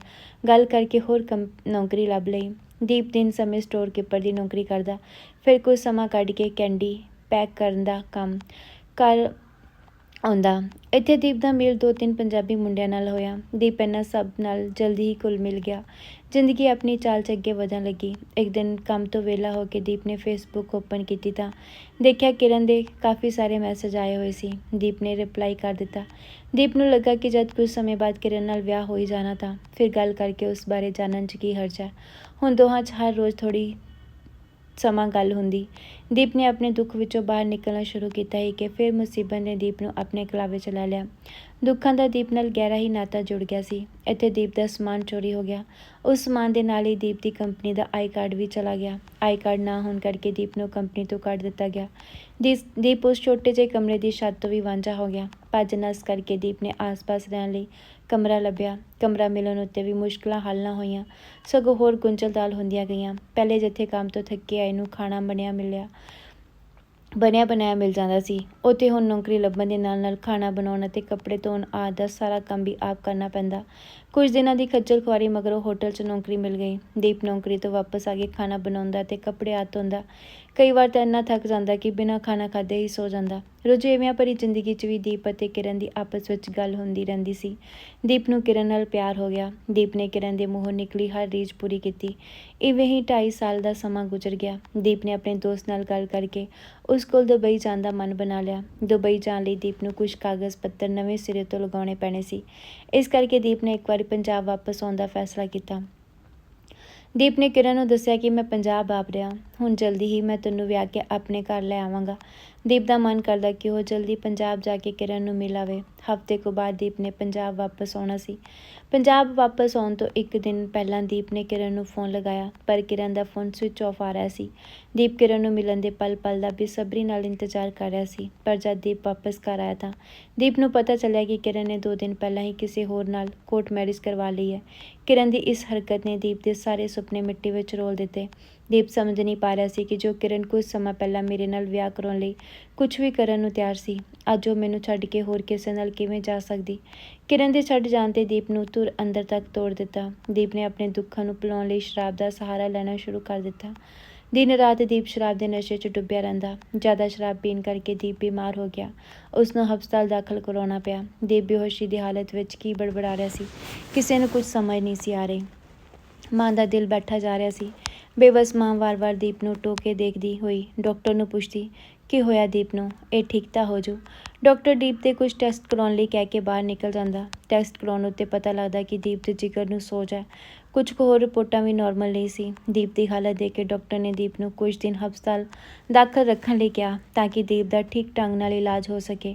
[SPEAKER 1] ਗੱਲ ਕਰਕੇ ਹੋਰ ਕੰਮ, ਨੌਕਰੀ ਲੱਭ ਲਈ। ਦੀਪ ਦਿਨ ਸਮੇਂ ਸਟੋਰ ਕੀਪਰ ਦੀ ਨੌਕਰੀ ਕਰਦਾ। ਫਿਰ ਕੁਝ ਸਮਾਂ ਕੱਢ ਕੇ ਕੈਂਡੀ ਪੈਕ ਕਰਨ ਦਾ ਕੰਮ। ਕਰ ਆਉਂਦਾ। ਇੱਥੇ ਦੀਪ ਦਾ ਮੇਲ ਦੋ ਤਿੰਨ ਪੰਜਾਬੀ ਮੁੰਡਿਆਂ ਨਾਲ ਹੋਇਆ। ਦੀਪ ਇਹਨਾਂ ਸਭ ਨਾਲ ਜਲਦੀ ਹੀ ਕੁਲ ਮਿਲ ਗਿਆ। ਜ਼ਿੰਦਗੀ ਆਪਣੀ ਚਾਲ 'ਚ ਅੱਗੇ ਵਧਣ ਲੱਗੀ। ਇੱਕ ਦਿਨ ਕੰਮ ਤੋਂ ਵਿਹਲਾ ਹੋ ਕੇ ਦੀਪ ਨੇ ਫੇਸਬੁੱਕ ਓਪਨ ਕੀਤੀ ਤਾਂ ਦੇਖਿਆ ਕਿਰਨ ਦੇ ਕਾਫੀ ਸਾਰੇ ਮੈਸੇਜ ਆਏ ਹੋਏ ਸੀ। ਦੀਪ ਨੇ ਰਿਪਲਾਈ ਕਰ ਦਿੱਤਾ। ਦੀਪ ਨੂੰ ਲੱਗਾ ਕਿ ਜਦ ਕੁਝ ਸਮੇਂ ਬਾਅਦ ਕਿਰਨ ਨਾਲ ਵਿਆਹ ਹੋ ਹੀ ਜਾਣਾ ਤਾਂ ਫਿਰ ਗੱਲ ਕਰਕੇ ਉਸ ਬਾਰੇ ਜਾਣਨ 'ਚ ਕੀ ਹਰਜ ਹੈ। ਹੁਣ ਦੋਹਾਂ 'ਚ ਹਰ ਰੋਜ਼ ਥੋੜੀ ਸਮਾਂ ਗੱਲ ਹੁੰਦੀ। ਦੀਪ ਨੇ ਆਪਣੇ ਦੁੱਖ ਵਿੱਚੋਂ ਬਾਹਰ ਨਿਕਲਣਾ ਸ਼ੁਰੂ ਕੀਤਾ। ਹੀ ਕਿ ਫਿਰ ਮੁਸੀਬਤ ਨੇ ਦੀਪ ਨੂੰ ਆਪਣੇ ਕਲਾਵੇ ਚ ਲੈ ਲਿਆ। ਦੁੱਖਾਂ ਦਾ ਦੀਪ ਨਾਲ ਗਹਿਰਾ ਹੀ ਨਾਤਾ ਜੁੜ ਗਿਆ ਸੀ। ਇੱਥੇ ਦੀਪ ਦਾ ਸਮਾਨ ਚੋਰੀ ਹੋ ਗਿਆ। ਉਸ ਸਮਾਨ ਦੇ ਨਾਲ ਹੀ ਦੀਪ ਦੀ ਕੰਪਨੀ ਦਾ ਆਈ ਕਾਰਡ ਵੀ ਚਲਾ ਗਿਆ। ਆਈ ਕਾਰਡ ਨਾ ਹੋਣ ਕਰਕੇ ਦੀਪ ਨੂੰ ਕੰਪਨੀ ਤੋਂ ਕੱਢ ਦਿੱਤਾ ਗਿਆ। ਦੀਪ ਉਸ ਛੋਟੇ ਜਿਹੇ ਕਮਰੇ ਦੀ ਛੱਤ ਤੋਂ ਵੀ ਵਾਂਝਾ ਹੋ ਗਿਆ। ਭੱਜ ਨਸ ਕਰਕੇ ਦੀਪ ਨੇ ਆਸ-ਪਾਸ ਰਹਿਣ ਲਈ ਕਮਰਾ ਲੱਭਿਆ। ਕਮਰਾ ਮਿਲਣ ਉੱਤੇ ਵੀ ਮੁਸ਼ਕਲਾਂ ਹੱਲ ਨਾ ਹੋਈਆਂ। ਸਗੋਂ ਹੋਰ ਗੁੰਝਲਦਾਰ ਹੁੰਦੀਆਂ ਗਈਆਂ। ਪਹਿਲੇ ਜਿੱਥੇ ਕੰਮ ਤੋਂ ਥੱਕੇ ਆਏ ਨੂੰ ਖਾਣਾ ਬਣਿਆ ਮਿਲਿਆ। ਬਣਿਆ ਬਣਾਇਆ ਮਿਲ ਜਾਂਦਾ ਸੀ। ਉੱਥੇ ਹੁਣ ਨੌਕਰੀ ਲੱਭਣ ਦੇ ਨਾਲ ਨਾਲ ਖਾਣਾ ਬਣਾਉਣ ਅਤੇ ਕੱਪੜੇ ਧੋਣ ਆਦਿ ਦਾ ਸਾਰਾ ਕੰਮ ਵੀ ਆਪ ਕਰਨਾ ਪੈਂਦਾ। ਕੁਝ ਦਿਨਾਂ ਦੀ ਖੱਜਲ ਖੁਆਰੀ ਮਗਰੋਂ ਹੋਟਲ 'ਚ ਨੌਕਰੀ ਮਿਲ ਗਈ। ਦੀਪ ਨੌਕਰੀ ਤੋਂ ਵਾਪਸ ਆ ਕੇ ਖਾਣਾ ਬਣਾਉਂਦਾ ਤੇ ਕੱਪੜੇ ਆ ਧੋਂਦਾ। ਕਈ ਵਾਰ ਤਾਂ ਇੰਨਾ ਥੱਕ ਜਾਂਦਾ ਕਿ ਬਿਨਾਂ ਖਾਣਾ ਖਾਦੇ ਹੀ ਸੋ ਜਾਂਦਾ। ਰੁਝੇਵਿਆਂ ਭਰੀ ਜ਼ਿੰਦਗੀ 'ਚ ਵੀ ਦੀਪ ਅਤੇ ਕਿਰਨ ਦੀ ਆਪਸ ਵਿੱਚ ਗੱਲ ਹੁੰਦੀ ਰਹਿੰਦੀ ਸੀ। ਦੀਪ ਨੂੰ ਕਿਰਨ ਨਾਲ ਪਿਆਰ ਹੋ ਗਿਆ। ਦੀਪ ਨੇ ਕਿਰਨ ਦੇ ਮੂੰਹੋਂ ਨਿਕਲੀ ਹਰ ਰੀਝ ਪੂਰੀ ਕੀਤੀ। ਇਵੇਂ ਹੀ 2.5 ਸਾਲ ਦਾ ਸਮਾਂ ਗੁਜ਼ਰ ਗਿਆ। ਦੀਪ ਨੇ ਆਪਣੇ ਦੋਸਤ ਨਾਲ ਗੱਲ ਕਰਕੇ ਉਸ ਕੋਲ ਦੁਬਈ ਜਾਣ ਦਾ ਮਨ ਬਣਾ ਲਿਆ। ਦੁਬਈ ਜਾਣ ਲਈ ਦੀਪ ਨੂੰ ਕੁਝ ਕਾਗਜ਼ ਪੱਤਰ ਨਵੇਂ ਸਿਰੇ ਤੋਂ ਲਗਾਉਣੇ ਪੈਣੇ ਸੀ। ਇਸ ਕਰਕੇ ਦੀਪ ਨੇ ਇੱਕ ਵਾਰ ਪੰਜਾਬ ਵਾਪਸ ਆਉਣ ਦਾ ਫੈਸਲਾ ਕੀਤਾ। ਦੀਪ ਨੇ ਕਿਰਨ ਨੂੰ ਦੱਸਿਆ ਕਿ ਮੈਂ ਪੰਜਾਬ ਆਪ ਰਿਹਾ। ਹੁਣ ਜਲਦੀ ਹੀ ਮੈਂ ਤੈਨੂੰ ਵਿਆਹ ਕੇ ਆਪਣੇ ਘਰ ਲੈ ਆਵਾਂਗਾ। ਦੀਪ ਦਾ ਮਨ ਕਰਦਾ ਕਿ ਉਹ ਜਲਦੀ ਪੰਜਾਬ ਜਾ ਕੇ ਕਿਰਨ ਨੂੰ ਮਿਲ ਆਵੇ ਹਫ਼ਤੇ ਕੁ ਬਾਅਦ ਦੀਪ ਨੇ ਪੰਜਾਬ ਵਾਪਸ ਆਉਣਾ ਸੀ। ਪੰਜਾਬ ਵਾਪਸ ਆਉਣ ਤੋਂ ਇੱਕ ਦਿਨ ਪਹਿਲਾਂ ਦੀਪ ਨੇ ਕਿਰਨ ਨੂੰ ਫੋਨ ਲਗਾਇਆ, ਪਰ ਕਿਰਨ ਦਾ ਫੋਨ ਸਵਿਚ ਆਫ ਆ ਰਿਹਾ ਸੀ। ਦੀਪ ਕਿਰਨ ਨੂੰ ਮਿਲਣ ਦੇ ਪਲ ਪਲ ਦਾ ਬੇਸਬਰੀ ਨਾਲ ਇੰਤਜ਼ਾਰ ਕਰ ਰਿਹਾ ਸੀ, ਪਰ ਜਦ ਦੀਪ ਵਾਪਸ ਘਰ ਆਇਆ ਤਾਂ ਦੀਪ ਨੂੰ ਪਤਾ ਚੱਲਿਆ ਕਿ ਕਿਰਨ ਨੇ 2 ਦਿਨ ਪਹਿਲਾਂ ਹੀ ਕਿਸੇ ਹੋਰ ਨਾਲ ਕੋਰਟ ਮੈਰਿਜ ਕਰਵਾ ਲਈ ਹੈ। ਕਿਰਨ ਦੀ ਇਸ ਹਰਕਤ ਨੇ ਦੀਪ ਦੇ ਸਾਰੇ ਸੁਪਨੇ ਮਿੱਟੀ ਵਿੱਚ ਰੋਲ ਦਿੱਤੇ। ਦੀਪ ਸਮਝ ਨਹੀਂ ਪਾ ਰਿਹਾ ਸੀ ਕਿ ਜੋ ਕਿਰਨ ਕੁਝ ਸਮਾਂ ਪਹਿਲਾਂ ਮੇਰੇ ਨਾਲ ਵਿਆਹ ਕਰਾਉਣ ਲਈ ਕੁਝ ਵੀ ਕਰਨ ਨੂੰ ਤਿਆਰ ਸੀ, ਅੱਜ ਉਹ ਮੈਨੂੰ ਛੱਡ ਕੇ ਹੋਰ ਕਿਸੇ ਨਾਲ ਕਿਵੇਂ ਜਾ ਸਕਦੀ? ਕਿਰਨ ਦੇ ਛੱਡ ਜਾਣ ਤੇ ਦੀਪ ਨੂੰ ਤੁਰ ਅੰਦਰ ਤੱਕ ਤੋੜ ਦਿੱਤਾ। ਦੀਪ ਨੇ ਆਪਣੇ ਦੁੱਖਾਂ ਨੂੰ ਭੁਲਾਉਣ ਲਈ ਸ਼ਰਾਬ ਦਾ ਸਹਾਰਾ ਲੈਣਾ ਸ਼ੁਰੂ ਕਰ ਦਿੱਤਾ। ਦਿਨ ਰਾਤ ਦੀਪ ਸ਼ਰਾਬ ਦੇ ਨਸ਼ੇ 'ਚ ਡੁੱਬਿਆ ਰਹਿੰਦਾ। ਜ਼ਿਆਦਾ ਸ਼ਰਾਬ ਪੀਣ ਕਰਕੇ ਦੀਪ ਬਿਮਾਰ ਹੋ ਗਿਆ। ਉਸ ਨੂੰ ਹਸਪਤਾਲ ਦਾਖਲ ਕਰਾਉਣਾ ਪਿਆ। ਦੀਪ ਬੇਹੋਸ਼ੀ ਦੀ ਹਾਲਤ ਵਿੱਚ ਕੀ ਬੜਬੜਾ ਰਿਹਾ ਸੀ? ਕਿਸੇ ਨੂੰ ਕੁਝ ਸਮਝ ਨਹੀਂ ਸੀ ਆ ਰਹੀ। ਮਾਂ ਦਾ ਦਿਲ ਬੈਠਾ ਜਾ ਰਿਹਾ ਸੀ। ਬੇਬਸ ਮਾਂ ਵਾਰ-ਵਾਰ ਦੀਪ ਨੂੰ ਟੋਕੇ ਦੇਖਦੀ ਹੋਈ ਡਾਕਟਰ ਨੂੰ ਪੁੱਛਦੀ, ਕੀ ਹੋਇਆ ਦੀਪ ਨੂੰ? ਇਹ ਠੀਕ ਤਾਂ ਹੋ ਜੂ? ਡਾਕਟਰ ਦੀਪ ਦੇ ਕੁਝ ਟੈਸਟ ਕਰਾਉਣ ਲਈ ਕਹਿ ਕੇ ਬਾਹਰ ਨਿਕਲ ਜਾਂਦਾ। ਟੈਸਟ ਕਰਾਉਣ ਉੱਤੇ ਪਤਾ ਲੱਗਦਾ ਕਿ ਦੀਪ ਦੇ ਜਿਗਰ ਨੂੰ ਸੋਜ ਹੈ। ਕੁਝ ਕੁ ਹੋਰ ਰਿਪੋਰਟਾਂ ਵੀ ਨਾਰਮਲ ਨਹੀਂ ਸੀ। ਦੀਪ ਦੀ ਹਾਲਤ ਦੇਖ ਕੇ ਡਾਕਟਰ ਨੇ ਦੀਪ ਨੂੰ ਕੁਝ ਦਿਨ ਹਸਪਤਾਲ ਦਾਖਲ ਰੱਖਣ ਲਈ ਕਿਹਾ ਤਾਂ ਕਿ ਦੀਪ ਦਾ ਠੀਕ ਢੰਗ ਨਾਲ ਇਲਾਜ ਹੋ ਸਕੇ।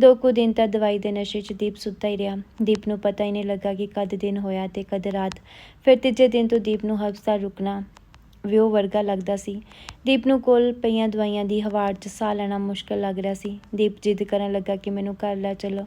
[SPEAKER 1] ਦੋ ਕੁ ਦਿਨ ਤੱਕ ਦਵਾਈ ਦੇ ਨਸ਼ੇ 'ਚ ਦੀਪ ਸੁੱਤਾ ਹੀ ਰਿਹਾ। ਦੀਪ ਨੂੰ ਪਤਾ ਹੀ ਨਹੀਂ ਲੱਗਾ ਕਿ ਕਦ ਦਿਨ ਹੋਇਆ ਤੇ ਕਦ ਰਾਤ। ਫਿਰ ਤੀਜੇ ਦਿਨ ਤੋਂ ਦੀਪ ਨੂੰ ਹਸਪਤਾਲ ਰੁਕਣਾ ਵਿਓ ਵਰਗਾ ਲੱਗਦਾ ਸੀ। ਦੀਪ ਨੂੰ ਕੋਲ ਪਈਆਂ ਦਵਾਈਆਂ ਦੀ ਹਵਾੜ 'ਚ ਸਾਹ ਲੈਣਾ ਮੁਸ਼ਕਲ ਲੱਗ ਰਿਹਾ ਸੀ। ਦੀਪ ਜਿੱਦ ਕਰਨ ਲੱਗਾ ਕਿ ਮੈਨੂੰ ਘਰ ਲੈ ਚਲੋ।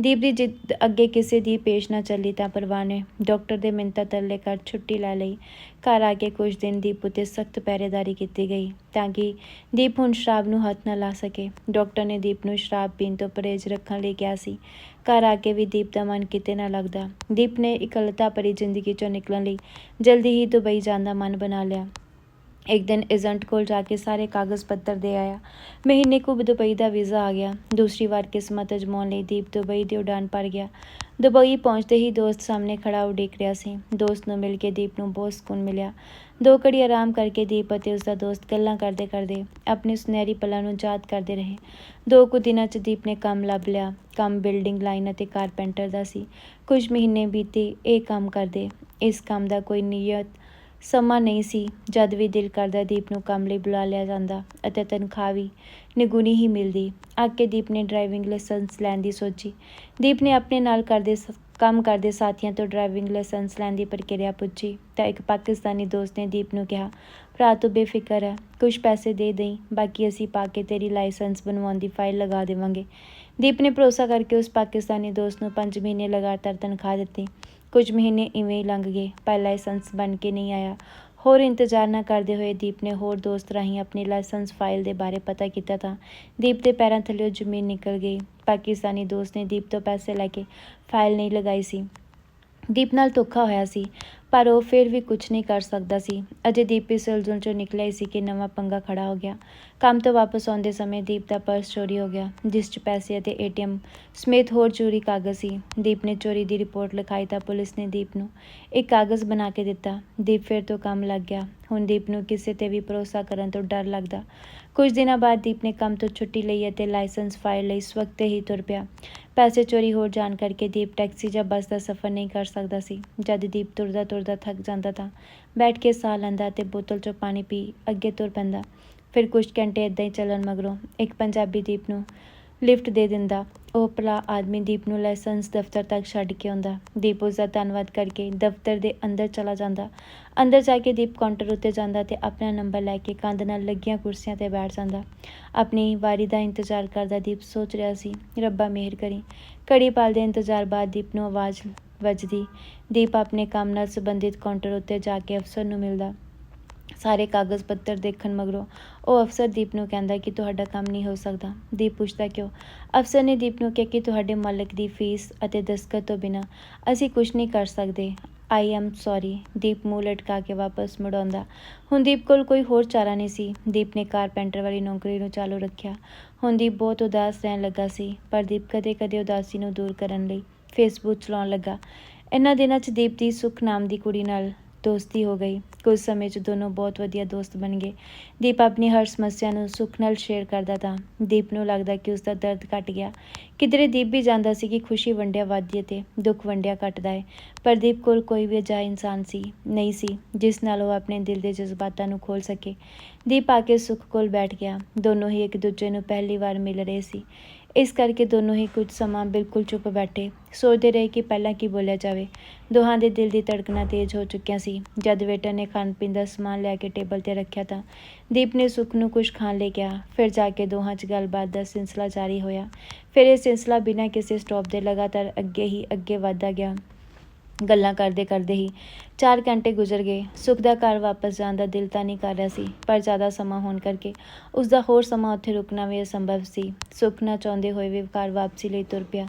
[SPEAKER 1] ਦੀਪ ਦੀ ਜਿੱਦ ਅੱਗੇ ਕਿਸੇ ਦੀ ਪੇਸ਼ ਨਾ ਚੱਲੀ ਤਾਂ ਪਰਵਾਹ ਨੇ ਡਾਕਟਰ ਦੇ ਮਿੰਤਾ ਤਰਲੇ ਕਰ ਛੁੱਟੀ ਲੈ ਲਈ। ਘਰ ਆ ਕੇ ਕੁਝ ਦਿਨ ਦੀਪ ਉਤੇ ਸਖਤ ਪਹਿਰੇਦਾਰੀ ਕੀਤੀ ਗਈ ਤਾਂ ਕਿ ਦੀਪ ਹੁਣ ਸ਼ਰਾਬ ਨੂੰ ਹੱਥ ਨਾ ਲਾ ਸਕੇ। ਡਾਕਟਰ ਨੇ ਦੀਪ ਨੂੰ ਸ਼ਰਾਬ ਪੀਣ ਤੋਂ ਪਰਹੇਜ਼ ਰੱਖਣ ਲਈ ਕਿਹਾ ਸੀ। ਘਰ ਆ ਕੇ ਵੀ ਦੀਪ ਦਾ ਮਨ ਕਿਤੇ ਨਾ ਲੱਗਦਾ। ਦੀਪ ਨੇ ਇਕੱਲਤਾ ਭਰੀ ਜ਼ਿੰਦਗੀ ਚੋਂ ਨਿਕਲਣ ਲਈ ਜਲਦੀ ਹੀ ਦੁਬਈ ਜਾਣ ਦਾ ਮਨ ਬਣਾ ਲਿਆ। ਇੱਕ ਦਿਨ ਏਜੰਟ ਕੋਲ ਜਾ ਕੇ ਸਾਰੇ ਕਾਗਜ਼ ਪੱਤਰ ਦੇ ਆਇਆ। ਮਹੀਨੇ ਕੁ ਦੁਬਈ ਦਾ ਵੀਜ਼ਾ ਆ ਗਿਆ। ਦੂਸਰੀ ਵਾਰ ਕਿਸਮਤ ਅਜਮਾਉਣ ਲਈ ਦੀਪ ਦੁਬਈ ਦੀ ਉਡਾਨ ਭਰ ਗਿਆ। ਦੁਬਈ ਪਹੁੰਚਦੇ ਹੀ ਦੋਸਤ ਸਾਹਮਣੇ ਖੜਾ ਉਡੀਕ ਰਿਹਾ ਸੀ। ਦੋਸਤ ਨੂੰ ਮਿਲ ਕੇ ਦੀਪ ਨੂੰ ਬਹੁਤ ਸਕੂਨ ਮਿਲਿਆ। ਦੋ ਘੜੀ ਆਰਾਮ ਕਰਕੇ ਦੀਪ ਅਤੇ ਉਸ ਦਾ ਦੋਸਤ ਗੱਲਾਂ ਕਰਦੇ ਕਰਦੇ ਆਪਣੇ ਸੁਨਹਿਰੀ ਪਲਾਂ ਨੂੰ ਯਾਦ ਕਰਦੇ ਰਹੇ। ਦੋ ਕੁ ਦਿਨਾਂ 'ਚ ਦੀਪ ਨੇ ਕੰਮ ਲੱਭ ਲਿਆ। ਕੰਮ ਬਿਲਡਿੰਗ ਲਾਈਨ ਅਤੇ ਕਾਰਪੈਂਟਰ ਦਾ ਸੀ। ਕੁਝ ਮਹੀਨੇ ਬੀਤੇ ਇਹ ਕੰਮ ਕਰਦੇ। ਇਸ ਕੰਮ ਦਾ ਕੋਈ ਨਿਯਤ ਸਮਾਂ ਨਹੀਂ ਸੀ ਜਦ ਵੀ ਦਿਲ ਕਰਦਾ ਦੀਪ ਨੂੰ ਕੰਮ ਲਈ ਬੁਲਾ ਲਿਆ ਜਾਂਦਾ ਅਤੇ ਤਨਖਾਹ ਵੀ ਨਿਗੁਣੀ ਹੀ ਮਿਲਦੀ। ਅੱਗੇ ਦੀਪ ਨੇ ਡਰਾਈਵਿੰਗ ਲਾਇਸੈਂਸ ਲੈਣ ਦੀ ਸੋਚੀ। ਦੀਪ ਨੇ ਆਪਣੇ ਨਾਲ ਕਰਦੇ ਸ- ਕੰਮ ਕਰਦੇ ਸਾਥੀਆਂ ਤੋਂ ਡਰਾਈਵਿੰਗ ਲਾਇਸੈਂਸ ਲੈਣ ਦੀ ਪ੍ਰਕਿਰਿਆ ਪੁੱਛੀ ਤਾਂ ਇੱਕ ਪਾਕਿਸਤਾਨੀ ਦੋਸਤ ਨੇ ਦੀਪ ਨੂੰ ਕਿਹਾ, ਭਰਾ, ਤੂੰ ਬੇਫਿਕਰ ਹੈ। ਕੁਝ ਪੈਸੇ ਦੇ ਦੇਈਂ, ਬਾਕੀ ਅਸੀਂ ਪਾ ਕੇ ਤੇਰੀ ਲਾਇਸੈਂਸ ਬਣਵਾਉਣ ਦੀ ਫਾਈਲ ਲਗਾ ਦੇਵਾਂਗੇ। ਦੀਪ ਨੇ ਭਰੋਸਾ ਕਰਕੇ ਉਸ ਪਾਕਿਸਤਾਨੀ ਦੋਸਤ ਨੂੰ 5 ਮਹੀਨੇ ਲਗਾਤਾਰ ਤਨਖਾਹ ਦਿੱਤੀ। ਕੁਝ ਮਹੀਨੇ ਇਵੇਂ ਹੀ ਲੰਘ ਗਏ। ਪਰ ਲਾਇਸੈਂਸ ਬਣ ਕੇ ਨਹੀਂ ਆਇਆ। ਹੋਰ ਇੰਤਜ਼ਾਰ ਨਾ ਕਰਦੇ ਹੋਏ ਦੀਪ ਨੇ ਹੋਰ ਦੋਸਤ ਰਾਹੀਂ ਆਪਣੀ ਲਾਇਸੈਂਸ ਫਾਈਲ ਦੇ ਬਾਰੇ ਪਤਾ ਕੀਤਾ ਤਾਂ ਦੀਪ ਦੇ ਪੈਰਾਂ ਥੱਲੇ ਜ਼ਮੀਨ ਨਿਕਲ ਗਈ। ਪਾਕਿਸਤਾਨੀ ਦੋਸਤ ਨੇ ਦੀਪ ਤੋਂ ਪੈਸੇ ਲੈ ਕੇ ਫਾਈਲ ਨਹੀਂ ਲਗਾਈ ਸੀ। ਦੀਪ ਨਾਲ ਧੋਖਾ ਹੋਇਆ ਸੀ, ਪਰ ਉਹ ਫਿਰ ਵੀ ਕੁਝ ਨਹੀਂ ਕਰ ਸਕਦਾ ਸੀ। ਅਜੇ ਦੀਪ ਇਸ ਉਲਝਣ ਚੋਂ ਨਿਕਲਿਆ ਹੀ ਸੀ ਕਿ ਨਵਾਂ ਪੰਗਾ ਖੜਾ ਹੋ ਗਿਆ। ਕੰਮ ਤੋਂ ਵਾਪਸ ਆਉਂਦੇ ਸਮੇਂ ਦੀਪ ਦਾ ਪਰਸ ਚੋਰੀ ਹੋ ਗਿਆ, ਜਿਸ 'ਚ ਪੈਸੇ ਅਤੇ ਏਟੀਐਮ ਸਮੇਤ ਹੋਰ ਚੋਰੀ ਕਾਗਜ਼ ਸੀ। ਦੀਪ ਨੇ ਚੋਰੀ ਦੀ ਰਿਪੋਰਟ ਲਿਖਾਈ ਤਾਂ ਪੁਲਿਸ ਨੇ ਦੀਪ ਨੂੰ ਇੱਕ ਕਾਗਜ਼ ਬਣਾ ਕੇ ਦਿੱਤਾ। ਦੀਪ ਫਿਰ ਤੋਂ ਕੰਮ ਲੱਗ ਗਿਆ। ਹੁਣ ਦੀਪ ਨੂੰ ਕਿਸੇ ਤੇ ਵੀ ਭਰੋਸਾ ਕਰਨ ਤੋਂ ਡਰ ਲੱਗਦਾ। ਕੁਝ ਦਿਨਾਂ ਬਾਅਦ ਦੀਪ ਨੇ ਕੰਮ ਤੋਂ ਛੁੱਟੀ ਲਈ ਅਤੇ ਲਾਇਸੈਂਸ ਫਾਈਲ ਲਈ ਸਵਖਤੇ ਹੀ ਤੁਰ ਪਿਆ। ਪੈਸੇ ਚੋਰੀ ਹੋ ਜਾਣ ਕਰਕੇ ਦੀਪ ਟੈਕਸੀ ਜਾਂ ਬੱਸ ਦਾ ਸਫ਼ਰ ਨਹੀਂ ਕਰ ਸਕਦਾ ਸੀ। ਜਦ ਦੀਪ ਤੁਰਦਾ ਤੁਰਦਾ ਥੱਕ ਜਾਂਦਾ ਤਾਂ ਬੈਠ ਕੇ ਸਾਹ ਲੈਂਦਾ ਤੇ ਬੋਤਲ 'ਚੋਂ ਪਾਣੀ ਪੀ ਅੱਗੇ ਤੁਰ ਪੈਂਦਾ। ਫਿਰ ਕੁਝ ਘੰਟੇ ਇਦਾਂ ਹੀ ਚੱਲਣ ਮਗਰੋਂ ਇੱਕ ਪੰਜਾਬੀ ਦੀਪ ਨੂੰ ਲਿਫਟ ਦੇ ਦਿੰਦਾ। ਉਹ ਭਲਾ ਆਦਮੀ ਦੀਪ ਨੂੰ ਲਾਇਸੈਂਸ ਦਫ਼ਤਰ ਤੱਕ ਛੱਡ ਕੇ ਆਉਂਦਾ। ਦੀਪ ਉਸ ਦਾ ਧੰਨਵਾਦ ਕਰਕੇ ਦਫ਼ਤਰ ਦੇ ਅੰਦਰ ਚਲਾ ਜਾਂਦਾ। ਅੰਦਰ ਜਾ ਕੇ ਦੀਪ ਕਾਊਂਟਰ ਉੱਤੇ ਜਾਂਦਾ ਤੇ ਆਪਣਾ ਨੰਬਰ ਲੈ ਕੇ ਕੰਧ ਨਾਲ ਲੱਗੀਆਂ ਕੁਰਸੀਆਂ ਤੇ ਬੈਠ ਜਾਂਦਾ। ਆਪਣੀ ਵਾਰੀ ਦਾ ਇੰਤਜ਼ਾਰ ਕਰਦਾ ਦੀਪ ਸੋਚ ਰਿਹਾ ਸੀ, ਰੱਬਾ ਮਿਹਰ ਕਰੀ। ਘੜੀ ਪਲ ਦੇ ਇੰਤਜ਼ਾਰ ਬਾਅਦ ਦੀਪ ਨੂੰ ਆਵਾਜ਼ ਵੱਜਦੀ। ਦੀਪ ਆਪਣੇ ਕੰਮ ਨਾਲ ਸੰਬੰਧਿਤ ਕਾਊਂਟਰ ਉੱਤੇ ਜਾ ਕੇ ਅਫਸਰ ਨੂੰ ਮਿਲਦਾ। ਸਾਰੇ ਕਾਗਜ਼ ਪੱਤਰ ਦੇਖਣ ਮਗਰੋਂ ਉਹ ਅਫਸਰ ਦੀਪ ਨੂੰ ਕਹਿੰਦਾ ਕਿ ਤੁਹਾਡਾ ਕੰਮ ਨਹੀਂ ਹੋ ਸਕਦਾ। ਦੀਪ ਪੁੱਛਦਾ ਕਿਉਂ? ਅਫਸਰ ਨੇ ਦੀਪ ਨੂੰ ਕਿਹਾ ਕਿ ਤੁਹਾਡੇ ਮਾਲਕ ਦੀ ਫੀਸ ਅਤੇ ਦਸਤਖਤ ਤੋਂ ਬਿਨਾਂ ਅਸੀਂ ਕੁਝ ਨਹੀਂ ਕਰ ਸਕਦੇ। ਆਈ ਐਮ ਸੌਰੀ ਦੀਪ ਮੂੰਹ ਲਟਕਾ ਕੇ ਵਾਪਸ ਮੁੜਾਉਂਦਾ। ਹੁਣ ਦੀਪ ਕੋਲ ਕੋਈ ਹੋਰ ਚਾਰਾ ਨਹੀਂ ਸੀ। ਦੀਪ ਨੇ ਕਾਰਪੈਂਟਰ ਵਾਲੀ ਨੌਕਰੀ ਨੂੰ ਚਾਲੂ ਰੱਖਿਆ। ਹੁਣ ਦੀਪ ਬਹੁਤ ਉਦਾਸ ਰਹਿਣ ਲੱਗਾ ਸੀ, ਪਰ ਦੀਪ ਕਦੇ-ਕਦੇ ਉਦਾਸੀ ਨੂੰ ਦੂਰ ਕਰਨ ਲਈ ਫੇਸਬੁੱਕ ਚਲਾਉਣ ਲੱਗਾ। ਇਹਨਾਂ ਦਿਨਾਂ 'ਚ ਦੀਪ ਦੀ ਸੁਖ ਨਾਮ ਦੀ ਕੁੜੀ ਨਾਲ ਦੋਸਤੀ ਹੋ ਗਈ। ਕੁਝ ਸਮੇਂ 'ਚ ਦੋਨੋਂ ਬਹੁਤ ਵਧੀਆ ਦੋਸਤ ਬਣ ਗਏ। ਦੀਪ ਆਪਣੀ ਹਰ ਸਮੱਸਿਆ ਨੂੰ ਸੁੱਖ ਨਾਲ ਸ਼ੇਅਰ ਕਰਦਾ ਤਾਂ ਦੀਪ ਨੂੰ ਲੱਗਦਾ ਕਿ ਉਸ ਦਾ ਦਰਦ ਘਟ ਗਿਆ। ਕਿਧਰੇ ਦੀਪ ਵੀ ਜਾਂਦਾ ਸੀ ਕਿ ਖੁਸ਼ੀ ਵੰਡਿਆ ਵੱਧਦੀ ਹੈ ਤੇ ਦੁੱਖ ਵੰਡਿਆ ਘਟਦਾ ਹੈ। ਪਰ ਦੀਪ ਕੋਲ ਕੋਈ ਵੀ ਅਜਿਹਾ ਇਨਸਾਨ ਸੀ, ਨਹੀਂ ਸੀ, ਜਿਸ ਨਾਲ ਉਹ ਆਪਣੇ ਦਿਲ ਦੇ ਜਜ਼ਬਾਤਾਂ ਨੂੰ ਖੋਲ ਸਕੇ। ਦੀਪ ਆ ਕੇ ਸੁੱਖ ਕੋਲ ਬੈਠ ਗਿਆ। ਦੋਨੋਂ ਹੀ ਇੱਕ ਦੂਜੇ ਨੂੰ ਪਹਿਲੀ ਵਾਰ ਮਿਲ ਰਹੇ ਸੀ। ਇਸ ਕਰਕੇ ਦੋਨੋਂ ਹੀ ਕੁਝ ਸਮਾਂ ਬਿਲਕੁਲ ਚੁੱਪ ਬੈਠੇ ਸੋਚਦੇ ਰਹੇ ਕਿ ਪਹਿਲਾਂ ਕੀ ਬੋਲਿਆ ਜਾਵੇ। ਦੋਹਾਂ ਦੇ ਦਿਲ ਦੀ ਧੜਕਣਾਂ ਤੇਜ਼ ਹੋ ਚੁੱਕੀਆਂ ਸੀ। ਜਦ ਵੇਟਰ ਨੇ ਖਾਣ ਪੀਣ ਦਾ ਸਮਾਨ ਲੈ ਕੇ ਟੇਬਲ ਤੇ ਰੱਖਿਆ ਤਾਂ ਦੀਪ ਨੇ ਸੁਖ ਨੂੰ ਕੁਝ ਖਾਣ ਲਈ ਕਿਹਾ। ਫਿਰ ਜਾ ਕੇ ਦੋਹਾਂ 'ਚ ਗੱਲਬਾਤ ਦਾ ਸਿਲਸਿਲਾ ਜਾਰੀ ਹੋਇਆ। ਫਿਰ ਇਹ ਸਿਲਸਿਲਾ ਬਿਨਾਂ ਕਿਸੇ ਸਟਾਪ ਦੇ ਲਗਾਤਾਰ ਅੱਗੇ ਹੀ ਅੱਗੇ ਵਧਦਾ ਗਿਆ। ਗੱਲਾਂ ਕਰਦੇ ਕਰਦੇ ਹੀ 4 ਘੰਟੇ ਗੁਜ਼ਰ ਗਏ। ਸੁਖ ਦਾ ਘਰ ਵਾਪਸ ਜਾਣ ਦਾ ਦਿਲ ਤਾਂ ਨਹੀਂ ਕਰ ਰਿਹਾ ਸੀ, ਪਰ ਜ਼ਿਆਦਾ ਸਮਾਂ ਹੋਣ ਕਰਕੇ ਉਸ ਦਾ ਹੋਰ ਸਮਾਂ ਉੱਥੇ ਰੁਕਣਾ ਵੀ ਅਸੰਭਵ ਸੀ। ਸੁਖ ਨਾ ਚਾਹੁੰਦੇ ਹੋਏ ਵੀ ਘਰ ਵਾਪਸੀ ਲਈ ਤੁਰ ਪਿਆ।